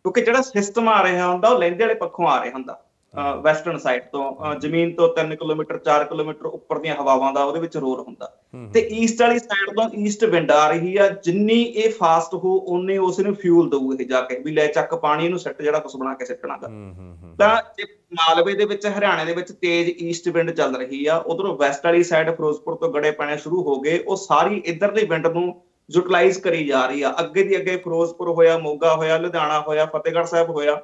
ਕਿਉਂਕਿ ਜਿਹੜਾ ਸਿਸਟਮ ਆ ਰਿਹਾ ਹੁੰਦਾ ਉਹ ਲਹਿੰਦੇ ਵਾਲੇ ਪੱਖੋਂ ਆ ਰਿਹਾ ਹੁੰਦਾ। ਵੈਸਟਰਨ ਸਾਈਡ ਤੋਂ ਜ਼ਮੀਨ ਤੋਂ 3 ਕਿਲੋਮੀਟਰ 4 ਕਿਲੋਮੀਟਰ ਉੱਪਰ ਦੀਆਂ ਹਵਾਵਾਂ ਦਾ ਉਹਦੇ ਵਿੱਚ ਰੋਲ ਹੁੰਦਾ। ਤੇ ਈਸਟ ਵਾਲੀ ਸਾਈਡ ਤੋਂ ਈਸਟ ਵਿੰਡ ਆ ਰਹੀ ਆ ਜਿੰਨੀ ਇਹ ਫਾਸਟ ਹੋ ਉਨੇ ਉਸ ਨੂੰ ਫਿਊਲ ਦਊ ਇਹ ਜਾ ਕੇ ਵੀ ਲੈ ਚੱਕ ਪਾਣੀ ਇਹਨੂੰ ਸੱਟ ਜਿਹੜਾ ਕੁਛ ਬਣਾ ਕੇ ਸਿੱਟਣਾ ਗਾ। ਹੂੰ ਹੂੰ ਹੂੰ। ਤਾਂ ਜੇ ਮਾਲਵੇ ਦੇ ਵਿੱਚ ਹਰਿਆਣੇ ਦੇ ਵਿੱਚ ਤੇਜ਼ ਈਸਟ ਵਿੰਡ ਚੱਲ ਰਹੀ ਆ ਉਧਰੋਂ ਵੈਸਟ ਵਾਲੀ ਸਾਈਡ ਫਿਰੋਜ਼ਪੁਰ ਤੋਂ ਗੜੇ ਪੈਣੇ ਸ਼ੁਰੂ ਹੋ ਗਏ ਉਹ ਸਾਰੀ ਇਧਰਲੀ ਵਿੰਡ ਨੂੰ ਯੂਟਿਲਾਈਜ਼ ਕਰੀ ਜਾ ਰਹੀ ਆ। ਅੱਗੇ ਦੀ ਅੱਗੇ ਫਿਰੋਜ਼ਪੁਰ ਹੋਇਆ ਮੋਗਾ ਹੋਇਆ ਲੁਧਿਆਣਾ ਹੋਇਆ ਫਤਿਹਗੜ੍ਹ ਸਾਹਿਬ ਹੋਇਆ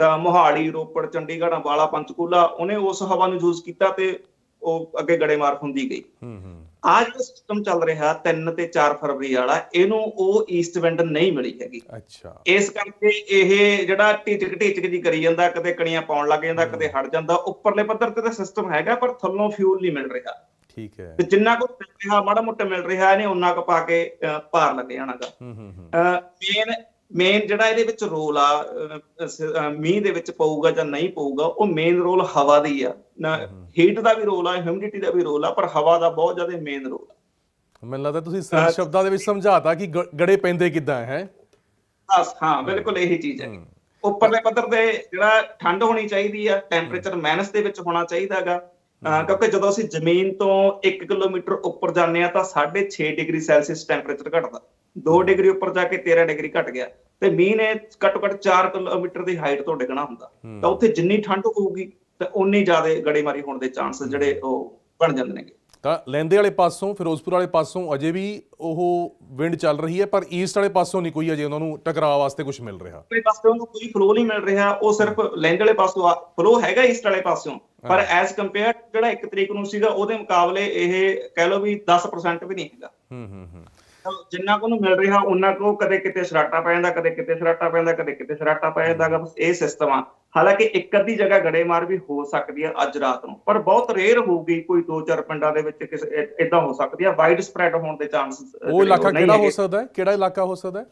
ਮੋਹਾਲੀ ਰੋਪੜ ਚੰਡੀਗੜ੍ਹ ਅੰਬਾਲਾ ਪੰਚਕੂਲਾ ਉਹਨੇ ਉਸ ਹਵਾ ਨੂੰ ਯੂਜ਼ ਕੀਤਾ ਤੇ ਉਹ ਅੱਗੇ ਗੜੇਮਾਰ ਹੁੰਦੀ ਗਈ। ਹੂੰ ਹੂੰ। ਆ ਜਿਹੜਾ ਸਿਸਟਮ ਚੱਲ ਰਿਹਾ 3 ਤੇ 4 ਫਰਵਰੀ ਵਾਲਾ ਇਹਨੂੰ ਉਹ ਈਸਟ ਵਿੰਡ ਨਹੀਂ ਮਿਲੀ ਹੈਗੀ। ਅੱਛਾ। ਇਸ ਕਰਕੇ ਇਹ ਜਿਹੜਾ ਢਿਚਕ ਢਿਚਕ ਜੀ ਕਰੀ ਜਾਂਦਾ ਕਦੇ ਕਣੀਆਂ ਪਾਉਣ ਲੱਗ ਜਾਂਦਾ ਕਦੇ ਹਟ ਜਾਂਦਾ ਉੱਪਰਲੇ ਪੱਧਰ ਤੇ ਤਾਂ ਸਿਸਟਮ ਹੈਗਾ ਪਰ ਥੱਲੋਂ ਫਿਊਲ ਨਹੀਂ ਮਿਲ ਰਿਹਾ। ਠੀਕ ਹੈ। ਤੇ ਜਿੰਨਾ ਕੁ ਮਿਲ ਰਿਹਾ ਮਾੜਾ ਮੋਟਾ ਮਿਲ ਰਿਹਾ ਇਹਨੇ ਉਹਨਾਂ ਕੁ ਪਾ ਕੇ ਭਾਰ ਲੱਗ ਜਾਣਾਗਾ ਹੂੰ ਹੂੰ ਹੂੰ। ਮੇਨ ਮੇਨ ਜਿਹੜਾ ਇਹਦੇ ਵਿੱਚ ਰੋਲ ਆ ਮੀਂਹ ਦੇ ਵਿੱਚ ਪਊਗਾ ਜਾਂ ਨਹੀਂ ਪਊਗਾ ਉਹ ਮੇਨ ਰੋਲ ਹਵਾ ਦਾ ਆ। ਹੀਟ ਦਾ ਵੀ ਰੋਲ ਆ ਹਿਊਮਿਡਿਟੀ ਦਾ ਵੀ ਰੋਲ ਆ ਪਰ ਹਵਾ ਦਾ ਬਹੁਤ ਜ਼ਿਆਦਾ ਮੇਨ ਰੋਲ ਆ। ਮੈਨੂੰ ਲੱਗਦਾ ਤੁਸੀਂ ਸਰਲ ਸ਼ਬਦਾਂ ਦੇ ਵਿੱਚ ਸਮਝਾਤਾ ਕਿ ਗੜੇ ਪੈਂਦੇ ਕਿੱਦਾਂ ਹੈ ਬਸ ਹਾਂ ਬਿਲਕੁਲ ਇਹੀ ਚੀਜ਼ ਹੈ। ਉੱਪਰਲੇ ਪੱਧਰ ਤੇ ਜਿਹੜਾ ਠੰਡ ਹੋਣੀ ਚਾਹੀਦੀ ਆ ਟੈਂਪਰੇਚਰ ਮਾਈਨਸ ਦੇ ਵਿੱਚ ਹੋਣਾ ਚਾਹੀਦਾਗਾ ਕਿਉਂਕਿ ਜਦੋਂ ਅਸੀਂ ਜ਼ਮੀਨ ਤੋਂ 1 ਕਿਲੋਮੀਟਰ ਉੱਪਰ ਜਾਂਦੇ ਆ ਤਾਂ 6.5 ਡਿਗਰੀ ਸੈਲਸੀਅਸ ਟੈਂਪਰੇਚਰ ਘਟਦਾ। 2 ਡਿਗਰੀ ਉੱਪਰ ਜਾ ਕੇ 13 ਡਿਗਰੀ ਘਟ ਗਿਆ। ਤੇ ਮੀਂਹ ਨੇ ਘੱਟੋ ਘੱਟ 4 ਕਿਲੋਮੀਟਰ ਦੀ ਹਾਈਟ ਤੋਂ ਡਿੱਗਣਾ ਹੁੰਦਾ। ਤਾਂ ਉੱਥੇ ਜਿੰਨੀ ਠੰਡ ਹੋਊਗੀ ਤਾਂ ਉਨੀ ਜ਼ਿਆਦਾ ਗੜੇਮਾਰੀ ਹੋਣ ਦੇ ਚਾਂਸ ਜਿਹੜੇ ਉਹ ਬਣ ਜਾਂਦੇ ਨੇਗੇ। ਤਾਂ ਲਹਿੰਦੇ ਵਾਲੇ ਪਾਸੋਂ ਫਿਰੋਜ਼ਪੁਰ ਵਾਲੇ ਪਾਸੋਂ ਅਜੇ ਵੀ ਉਹ ਵਿੰਡ ਚੱਲ ਰਹੀ ਹੈ ਪਰ ਈਸਟ ਵਾਲੇ ਪਾਸੋਂ ਨਹੀਂ ਕੋਈ ਅਜੇ ਉਹਨਾਂ ਨੂੰ ਟਕਰਾਅ ਵਾਸਤੇ ਕੁਝ ਮਿਲ ਰਿਹਾ। ਵਾਲੇ ਪਾਸੇ ਉਹਨੂੰ ਕੋਈ ਫਲੋ ਨਹੀਂ ਮਿਲ ਰਿਹਾ ਉਹ ਸਿਰਫ ਲੈਂਡ ਵਾਲੇ ਪਾਸੋਂ ਫਲੋ ਹੈਗਾ ਈਸਟ ਵਾਲੇ ਪਾਸਿਓਂ ਪਰ ਐਸ ਕੰਪੇਅਰ ਜਿਹੜਾ 1 ਤਰੀਕ ਨੂੰ ਸੀਗਾ ਉਹਦੇ ਮੁਕਾਬਲੇ ਇਹ ਕਹਿ ਲਓ ਵੀ 10% ਵੀ ਨਹੀਂ ਹੈਗਾ। ਹੂੰ ਹੂੰ ਹੂੰ। ਜਿੰਨਾ ਕੁ ਨੂੰ ਮਿਲ ਰਿਹਾ ਉਹਨਾਂ ਕੋ ਕਦੇ ਕਿਤੇ ਸਰਾਟਾ ਪੈ ਜਾਂਦਾ ਕਦੇ ਕਿਤੇ ਸਰਾਟਾ ਪੈ ਜਾਂਦਾ ਕਦੇ ਕਿਤੇ ਸਰਾਟਾ ਪੈ ਜਾਂਦਾ ਬਸ ਇਹ ਸਿਸਟਮ ਆ। ਹਾਲਾਂਕਿ ਇੱਕ ਅੱਧੀ ਜਗ੍ਹਾ ਗੜੇਮਾਰ ਵੀ ਹੋ ਸਕਦੀ ਆ ਅੱਜ ਰਾਤ ਨੂੰ ਪਰ ਬਹੁਤ ਰੇਅਰ ਹੋਊਗੀ ਕੋਈ ਦੋ ਚਾਰ ਪਿੰਡਾਂ ਦੇ ਵਿੱਚ ਕਿਸੇ ਇਦਾਂ ਹੋ ਸਕਦੀ ਆ ਵਾਈਡ ਸਪਰੈਡ ਹੋਣ ਦੇ ਚਾਂਸ ਉਹ ਇਲਾਕਾ ਕਿਹੜਾ ਹੋ ਸਕਦਾ ਹੈ? ਕਿਹੜਾ ਇਲਾਕਾ ਹੋ ਸਕਦਾ ਹੈ?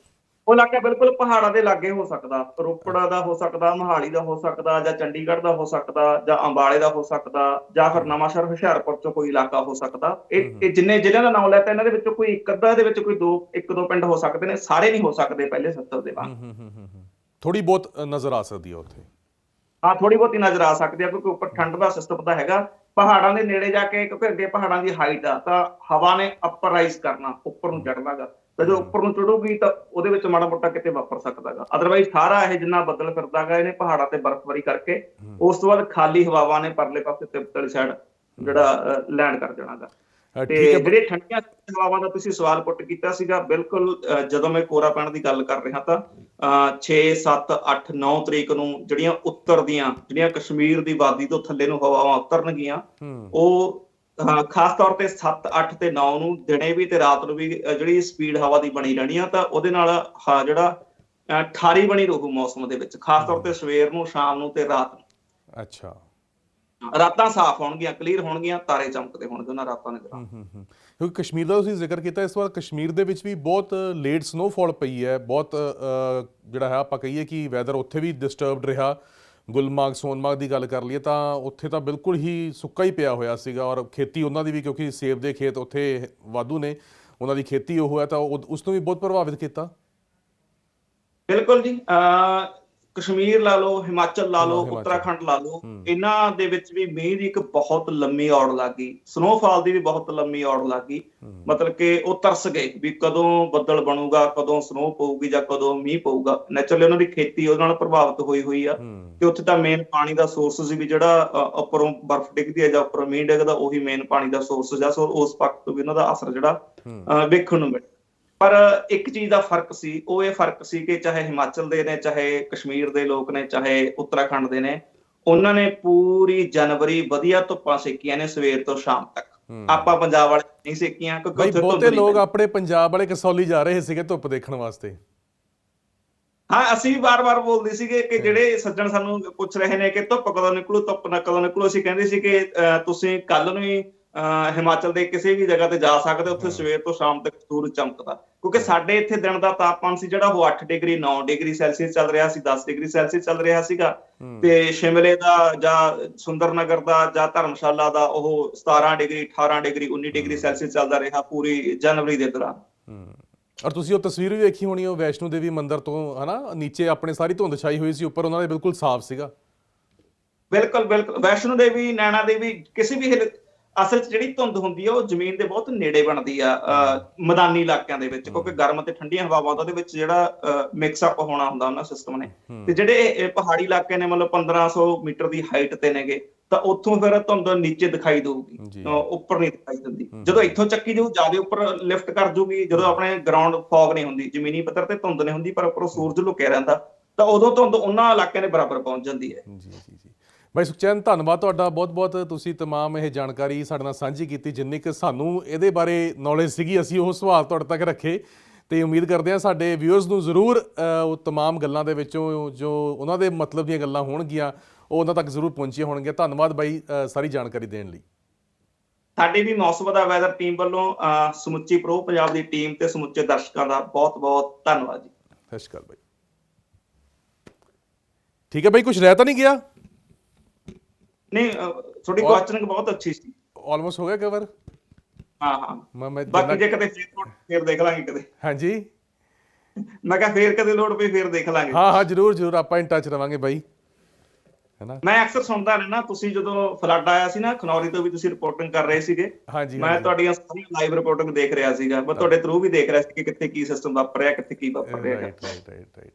ਉਹ ਇਲਾਕਾ ਬਿਲਕੁਲ ਪਹਾੜਾਂ ਦੇ ਲਾਗੇ ਹੋ ਸਕਦਾ ਰੋਪੜਾ ਦਾ ਹੋ ਸਕਦਾ ਮੋਹਾਲੀ ਦਾ ਹੋ ਸਕਦਾ ਜਾਂ ਚੰਡੀਗੜ੍ਹ ਦਾ ਹੋ ਸਕਦਾ ਜਾਂ ਅੰਬਾਲੇ ਦਾ ਹੋ ਸਕਦਾ ਜਾਂ ਫਿਰ ਨਵਾਂਸ਼ਹਿਰ ਹੁਸ਼ਿਆਰਪੁਰ ਚੋਂ ਕੋਈ ਇਲਾਕਾ ਹੋ ਸਕਦਾ। ਇਹ ਇਹ ਜਿੰਨੇ ਜ਼ਿਲ੍ਹਿਆਂ ਦਾ ਨਾਮ ਲੈਤਾ ਇਹਨਾਂ ਦੇ ਵਿੱਚੋਂ ਕੋਈ ਇੱਕ ਅੱਧਾ ਦੇ ਵਿੱਚ ਕੋਈ ਦੋ ਇੱਕ ਦੋ ਪਿੰਡ ਹੋ ਸਕਦੇ ਨੇ ਸਾਰੇ ਨਹੀਂ ਹੋ ਸਕਦੇ ਪਹਿਲੇ 70 ਦੇ ਬਾਅਦ। ਹੂੰ ਹੂੰ ਹੂੰ ਹੂੰ। ਹੂੰ। ਥੋੜੀ ਬਹੁਤ ਨਜ਼ਰ ਆ ਸਕਦੀ ਹੈ ਉੱਥੇ। ਹਾਂ ਥੋੜੀ ਬਹੁਤੀ ਨਜ਼ਰ ਆ ਸਕਦੀ ਆ ਕਿਉਂਕਿ ਉੱਪਰ ਠੰਡ ਦਾ ਸਿਸਟਮ ਤਾਂ ਹੈਗਾ। ਪਹਾੜਾਂ ਦੇ ਨੇੜੇ ਜਾ ਕੇ ਕਿਉਂਕਿ ਅੱਗੇ ਪਹਾੜਾਂ ਦੀ ਹਾਈਟ ਆ ਤਾਂ ਹਵਾ ਨੇ ਅਪਰ ਰਾਈਜ਼ ਕਰਨਾ ਉੱਪਰ ਨੂੰ ਚੜਨਾਗਾ ਤੇ ਜਦੋਂ ਉੱਪਰ ਨੂੰ ਚੜੂਗੀ ਤਾਂ ਉਹਦੇ ਵਿੱਚ ਮਾੜਾ ਮੋਟਾ ਕਿਤੇ ਵਾਪਰ ਸਕਦਾਗਾ। ਅਦਰਵਾਈਜ਼ ਸਾਰਾ ਇਹ ਜਿੰਨਾ ਬੱਦਲ ਫਿਰਦਾਗਾ ਇਹਨੇ ਪਹਾੜਾਂ ਤੇ ਬਰਫ਼ਬਾਰੀ ਕਰਕੇ ਉਸ ਤੋਂ ਬਾਅਦ ਖਾਲੀ ਹਵਾਵਾਂ ਨੇ ਪਰਲੇ ਪਾਸੇ ਤਿੱਬਤ ਵਾਲੀ ਸਾਈਡ ਜਿਹੜਾ ਲੈਂਡ ਕਰ ਜਾਣਾਗਾ ਤੇ ਜਿਹੜੇ ਠੰਡੀਆਂ ਹਵਾਵਾਂ ਦਾ ਤੁਸੀਂ ਸਵਾਲ ਪੁੱਟ ਕੀਤਾ ਸੀਗਾ ਬਿਲਕੁਲ ਜਦੋਂ ਮੈਂ ਕੋਰਾ ਪੈਣ ਦੀ ਗੱਲ ਕਰ ਰਿਹਾ ਤਾਂ 6 7 8 9 ਤਰੀਕ ਨੂੰ ਜਿਹੜੀਆਂ ਉੱਤਰ ਦੀਆਂ ਜਿਹੜੀਆਂ ਕਸ਼ਮੀਰ ਦੀ ਵਾਦੀ ਤੋਂ ਥੱਲੇ ਨੂੰ ਹਵਾਵਾਂ ਉਤਰਨਗੀਆਂ ਉਹ ਖਾਸ ਤੌਰ ਤੇ 7 8 ਤੇ 9 ਨੂੰ ਦਿਨੇ ਵੀ ਤੇ ਰਾਤ ਨੂੰ ਵੀ ਜਿਹੜੀ ਸਪੀਡ ਹਵਾ ਦੀ ਬਣੀ ਰਹਿਣੀ ਆ ਤਾਂ ਉਹਦੇ ਨਾਲ ਜਿਹੜਾ ਠਾਰੀ ਬਣੀ ਰਹੂ ਮੌਸਮ ਦੇ ਵਿੱਚ ਖਾਸ ਤੌਰ ਤੇ ਸਵੇਰ ਨੂੰ ਸ਼ਾਮ ਨੂੰ ਤੇ ਰਾਤ ਨੂੰ। ਅੱਛਾ। ਰਾਤਾਂ ਸਾਫ਼ ਹੋਣਗੀਆਂ ਕਲੀਅਰ ਹੋਣਗੀਆਂ ਤਾਰੇ ਚਮਕਦੇ ਹੋਣਗੇ ਉਹਨਾਂ ਰਾਤਾਂ ਦੇ ਦੌਰਾਨ। ਹੂੰ ਹੂੰ ਕਿਉਂਕਿ ਕਸ਼ਮੀਰ ਦਾ ਤੁਸੀਂ ਜ਼ਿਕਰ ਕੀਤਾ ਇਸ ਵਾਰ ਕਸ਼ਮੀਰ ਦੇ ਵਿੱਚ ਵੀ ਬਹੁਤ ਲੇਟ ਸਨੋਫਾਲ ਪਈ ਹੈ ਬਹੁਤ ਜਿਹੜਾ ਹੈ ਆਪਾਂ ਕਹੀਏ ਕਿ ਵੈਦਰ ਉੱਥੇ ਵੀ ਡਿਸਟਰਬਡ ਰਿਹਾ। ਗੁਲਮਾਰਗ, ਸੋਨਮਾਰਗ ਦੀ ਗੱਲ ਕਰ ਲਈਏ ਤਾਂ ਉੱਥੇ ਤਾਂ ਬਿਲਕੁਲ ਹੀ ਸੁੱਕਾ ਹੀ ਪਿਆ ਹੋਇਆ ਸੀਗਾ ਔਰ ਖੇਤੀ ਉਹਨਾਂ ਦੀ ਵੀ ਕਿਉਂਕਿ ਸੇਬ ਦੇ ਖੇਤ ਉੱਥੇ ਵਾਧੂ ਨੇ, ਉਹਨਾਂ ਦੀ ਖੇਤੀ ਉਹ ਹੈ ਤਾਂ ਉਹ- ਉਸ ਨੂੰ ਵੀ ਬਹੁਤ ਪ੍ਰਭਾਵਿਤ ਕੀਤਾ? ਬਿਲਕੁਲ ਜੀ ਕਸ਼ਮੀਰ ਲਾ ਲਓ ਹਿਮਾਚਲ ਲਾ ਲਓ। ਉੱਤਰਾਖੰਡ ਲਾ ਲਓ ਇਹਨਾਂ ਦੇ ਵਿੱਚ ਵੀ ਮੀਂਹ ਦੀ ਇੱਕ ਬਹੁਤ ਲੰਮੀ ਔੜ ਲੱਗ ਸਨੋਫਾਲ ਦੀ ਵੀ ਬਹੁਤ ਲੰਮੀ ਔੜ ਲੱਗ ਮਤਲਬ ਕਿ ਉਹ ਤਰਸ ਗਏ ਵੀ ਕਦੋਂ ਬੱਦਲ ਬਣੂਗਾ ਕਦੋਂ ਸਨੋ ਪਊਗੀ ਜਾਂ ਕਦੋਂ ਮੀਂਹ ਪਊਗਾ। ਨੈਚੁਰਲੀ ਉਹਨਾਂ ਦੀ ਖੇਤੀ ਉਹਦੇ ਨਾਲ ਪ੍ਰਭਾਵਿਤ ਹੋਈ ਹੋਈ ਆ। ਤੇ ਉੱਥੇ ਤਾਂ ਮੇਨ ਪਾਣੀ ਦਾ ਸੋਰਸ ਸੀ ਵੀ ਜਿਹੜਾ ਉੱਪਰੋਂ ਬਰਫ਼ ਡਿੱਗਦੀ ਹੈ ਜਾਂ ਉੱਪਰੋਂ ਮੀਂਹ ਡਿੱਗਦਾ ਉਹੀ ਮੇਨ ਪਾਣੀ ਦਾ ਸੋਰਸ ਜਾਂ ਸੋ ਉਸ ਪੱਖ ਤੋਂ ਵੀ ਉਹਨਾਂ ਦਾ ਅਸਰ ਜਿਹੜਾ ਵੇਖਣ ਨੂੰ ਮਿਲਿਆ। ਪਰ ਇੱਕ ਚੀਜ਼ ਦਾ ਫ਼ਰਕ ਸੀ ਉਹ ਇਹ ਫ਼ਰਕ ਸੀ ਕਿ ਚਾਹੇ ਹਿਮਾਚਲ ਦੇ ਨੇ ਚਾਹੇ ਕਸ਼ਮੀਰ ਦੇ ਲੋਕ ਨੇ ਚਾਹੇ ਉੱਤਰਾਖੰਡ ਦੇ ਨੇ ਉਹਨਾਂ ਨੇ ਪੂਰੀ ਜਨਵਰੀ ਵਧੀਆ ਧੁੱਪਾਂ ਸੇਕੀਆਂ ਨੇ ਸਵੇਰ ਤੋਂ ਸ਼ਾਮ ਤੱਕ। ਆਪਾਂ ਪੰਜਾਬ ਵਾਲੇ ਨਹੀਂ ਸੇਕੀਆਂ ਕਿਉਂਕਿ ਉੱਥੇ ਬਹੁਤੇ ਲੋਕ। ਆਪਣੇ ਪੰਜਾਬ ਵਾਲੇ ਕਸੌਲੀ ਜਾ ਰਹੇ ਸੀਗੇ ਧੁੱਪ ਦੇਖਣ ਵਾਸਤੇ ਹਾਂ ਅਸੀਂ ਵਾਰ-ਵਾਰ ਬੋਲਦੇ ਸੀਗੇ ਕਿ ਜਿਹੜੇ ਸੱਜਣ ਸਾਨੂੰ ਪੁੱਛ ਰਹੇ ਨੇ ਕਿ ਧੁੱਪ ਕਦੋਂ ਨਿਕਲੂ ਧੁੱਪ ਨਾ ਕਦੋਂ ਨਿਕਲੂ ਅਸੀਂ ਕਹਿੰਦੇ ਸੀ ਕਿ ਤੁਸੀਂ ਕੱਲ ਨੂੰ ਹੀ ਹਿਮਾਚਲ ਦੇ ਕਿਸੇ ਵੀ ਜਗ੍ਹਾ ਤੇ ਜਾ ਸਕਦੇ ਉੱਥੇ ਸਵੇਰ ਤੋਂ ਸ਼ਾਮ ਤੱਕ ਸੂਰਜ ਚਮਕਦਾ। ਕਿਉਂਕਿ ਸਾਡੇ ਇੱਥੇ ਦਿਨ ਦਾ ਤਾਪਮਾਨ ਸੀ ਜਿਹੜਾ ਉਹ 8 ਡਿਗਰੀ 9 ਡਿਗਰੀ ਸੈਲਸੀਅਸ ਚੱਲ ਰਿਹਾ ਸੀ 10 ਡਿਗਰੀ ਸੈਲਸੀਅਸ ਚੱਲ ਰਿਹਾ ਸੀਗਾ। ਤੇ ਸ਼ਿਮਲੇ ਦਾ ਜਾਂ ਸੁੰਦਰਨਗਰ ਦਾ ਜਾਂ ਧਰਮਸ਼ਾਲਾ ਦਾ ਉਹ 17 ਡਿਗਰੀ 18 ਡਿਗਰੀ 19 ਡਿਗਰੀ ਸੈਲਸੀਅਸ ਚੱਲਦਾ ਰਿਹਾ ਪੂਰੀ ਜਨਵਰੀ ਦੇ ਦੌਰਾਨ। ਔਰ ਤੁਸੀਂ ਉਹ ਤਸਵੀਰ ਵੀ ਵੇਖੀ ਹੋਣੀ ਉਹ ਵੈਸ਼ਨੋ ਦੇਵੀ ਮੰਦਿਰ ਤੋਂ ਹਨਾ ਨੀਚੇ ਆਪਣੇ ਸਾਰੀ ਧੁੰਦ ਛਾਈ ਹੋਈ ਸੀ ਉੱਪਰ ਉਹਨਾਂ ਦੇ ਬਿਲਕੁਲ ਸਾਫ਼ ਸੀਗਾ। ਬਿਲਕੁਲ ਬਿਲਕੁਲ। ਵੈਸ਼ਨੋ ਦੇਵੀ ਨੈਣਾ ਦੇਵੀ ਕਿਸੇ ਵੀ ਅਸਲ 'ਚ ਜਿਹੜੀ ਧੁੰਦ ਹੁੰਦੀ ਆ ਉਹ ਜ਼ਮੀਨ ਦੇ ਬਹੁਤ ਨੇੜੇ ਬਣਦੀ ਆ ਮੈਦਾਨੀ ਇਲਾਕਿਆਂ ਦੇ ਵਿੱਚ ਕਿਉਂਕਿ ਗਰਮ ਅਤੇ ਠੰਡੀਆਂ ਹਵਾਵਾਂ ਦਾ ਉਹਦੇ ਵਿੱਚ ਜਿਹੜਾ ਮਿਕਸ ਅਪ ਹੋਣਾ ਹੁੰਦਾ ਉਹਨਾਂ ਸਿਸਟਮ ਨੇ। ਤੇ ਜਿਹੜੇ ਪਹਾੜੀ ਇਲਾਕੇ ਨੇ ਮਤਲਬ 1500 ਮੀਟਰ ਦੀ ਹਾਈਟ ਤੇ ਨੇਗੇ ਤਾਂ ਉੱਥੋਂ ਫਿਰ ਧੁੰਦ ਨੀਚੇ ਦਿਖਾਈ ਦੇਊਗੀ ਉੱਪਰ ਨਹੀਂ ਦਿਖਾਈ ਦਿੰਦੀ। ਜਦੋਂ ਇੱਥੋਂ ਚੱਕੀ ਜਾਊ ਜ਼ਿਆਦਾ ਉੱਪਰ ਲਿਫਟ ਕਰ ਜੂਗੀ ਜਦੋਂ ਆਪਣੇ ਗਰਾਊਂਡ ਫੌਗ ਨਹੀਂ ਹੁੰਦੀ ਜ਼ਮੀਨੀ ਪੱਧਰ ਤੇ ਧੁੰਦ ਨਹੀਂ ਹੁੰਦੀ ਪਰ ਉੱਪਰੋਂ ਸੂਰਜ ਲੁਕਿਆ ਰਹਿੰਦਾ ਤਾਂ ਉਦੋਂ ਧੁੰਦ ਉਹਨਾਂ ਇਲਾਕਿਆਂ ਦੇ ਬਰਾਬਰ ਪਹੁੰਚ ਜਾਂਦੀ ਹੈ। ਜੀ ਜੀ। ਬਾਈ ਸੁਖਚੈਨ ਧੰਨਵਾਦ ਤੁਹਾਡਾ ਬਹੁਤ-ਬਹੁਤ ਤੁਸੀਂ तमाम ਇਹ ਜਾਣਕਾਰੀ ਸਾਡੇ ਨਾਲ ਸਾਂਝੀ ਕੀਤੀ ਜਿੰਨੀ ਕਿ ਸਾਨੂੰ ਇਹਦੇ ਬਾਰੇ ਨੌਲੇਜ ਸੀਗੀ ਅਸੀਂ ਉਹ ਸਵਾਲ ਤੁਹਾਡੇ ਤੱਕ ਰੱਖੇ ਤੇ ਉਮੀਦ ਕਰਦੇ ਹਾਂ ਸਾਡੇ ਵਿਊਅਰਸ ਨੂੰ ਜ਼ਰੂਰ ਅ, ਉਹ तमाम ਗੱਲਾਂ ਦੇ ਵਿੱਚੋਂ ਜੋ ਉਹਨਾਂ ਦੇ ਮਤਲਬ ਦੀਆਂ ਗੱਲਾਂ ਹੋਣਗੀਆਂ ਉਹ ਉਹਨਾਂ ਤੱਕ ਜ਼ਰੂਰ ਪਹੁੰਚੀਆਂ ਹੋਣਗੀਆਂ ਧੰਨਵਾਦ ਬਾਈ ਅ, ਸਾਰੀ ਜਾਣਕਾਰੀ ਦੇਣ ਲਈ ਸਾਡੀ ਵੀ ਮੌਸਮ ਦਾ ਵੈਦਰ ਟੀਮ ਵੱਲੋਂ ਅਹ, ਸਮੁੱਚੀ ਪ੍ਰੋ ਪੰਜਾਬ ਦੀ ਟੀਮ ਤੇ ਸਮੁੱਚੇ ਦਰਸ਼ਕਾਂ ਦਾ ਬਹੁਤ-ਬਹੁਤ ਧੰਨਵਾਦ ਜੀ ਸਤਿ ਸ਼੍ਰੀ ਅਕਾਲ ਬਾਈ ਠੀਕ ਹੈ ਬਾਈ ਕੁਝ ਰਹਿ ਤਾਂ ਨਹੀਂ ਗਿਆ ਨਹੀਂ ਤੁਹਾਡੀ ਕੁਐਸਚਨਿੰਗ ਬਹੁਤ ਅੱਛੀ ਸੀ। ਆਲਮੋਸਟ ਹੋ ਗਿਆ ਕਵਰ ਹਾਂ ਹਾਂ। ਮੈਂ ਬਾਕੀ ਜੇ ਕਦੇ ਫੇਰ ਫੇਰ ਦੇਖ ਲਾਂਗੇ ਕਦੇ। ਹਾਂਜੀ। ਮੈਂ ਕਿਹਾ ਫੇਰ ਕਦੇ ਲੋੜ ਪਈ ਫੇਰ ਦੇਖ ਲਾਂਗੇ। ਹਾਂ ਹਾਂ ਜ਼ਰੂਰ ਜ਼ਰੂਰ ਆਪਾਂ ਇਨ ਟੱਚ ਰਵਾਂਗੇ ਬਾਈ। ਹੈਨਾ ਮੈਂ ਅਕਸਰ ਸੁਣਦਾ ਰਹਿਣਾ ਤੁਸੀਂ ਜਦੋਂ ਫਲੱਡ ਆਇਆ ਸੀ ਨਾ ਖਨੌਰੀ ਤੋਂ ਵੀ ਤੁਸੀਂ ਰਿਪੋਰਟਿੰਗ ਕਰ ਰਹੇ ਸੀਗੇ। ਹਾਂਜੀ ਮੈਂ ਤੁਹਾਡੀਆਂ ਸਾਰੀਆਂ ਲਾਈਵ ਰਿਪੋਰਟਿੰਗ ਦੇਖ ਰਿਹਾ ਸੀਗਾ ਮੈਂ ਤੁਹਾਡੇ ਥਰੂ ਵੀ ਦੇਖ ਰਿਹਾ ਸੀ ਕਿ ਕਿੱਥੇ ਕੀ ਸਿਸਟਮ ਵਾਪਰ ਰਿਹਾ ਕਿੱਥੇ ਕੀ ਵਾਪਰ ਰਿਹਾ ਰਾਈਟ ਰਾਈਟ ਰਾਈਟ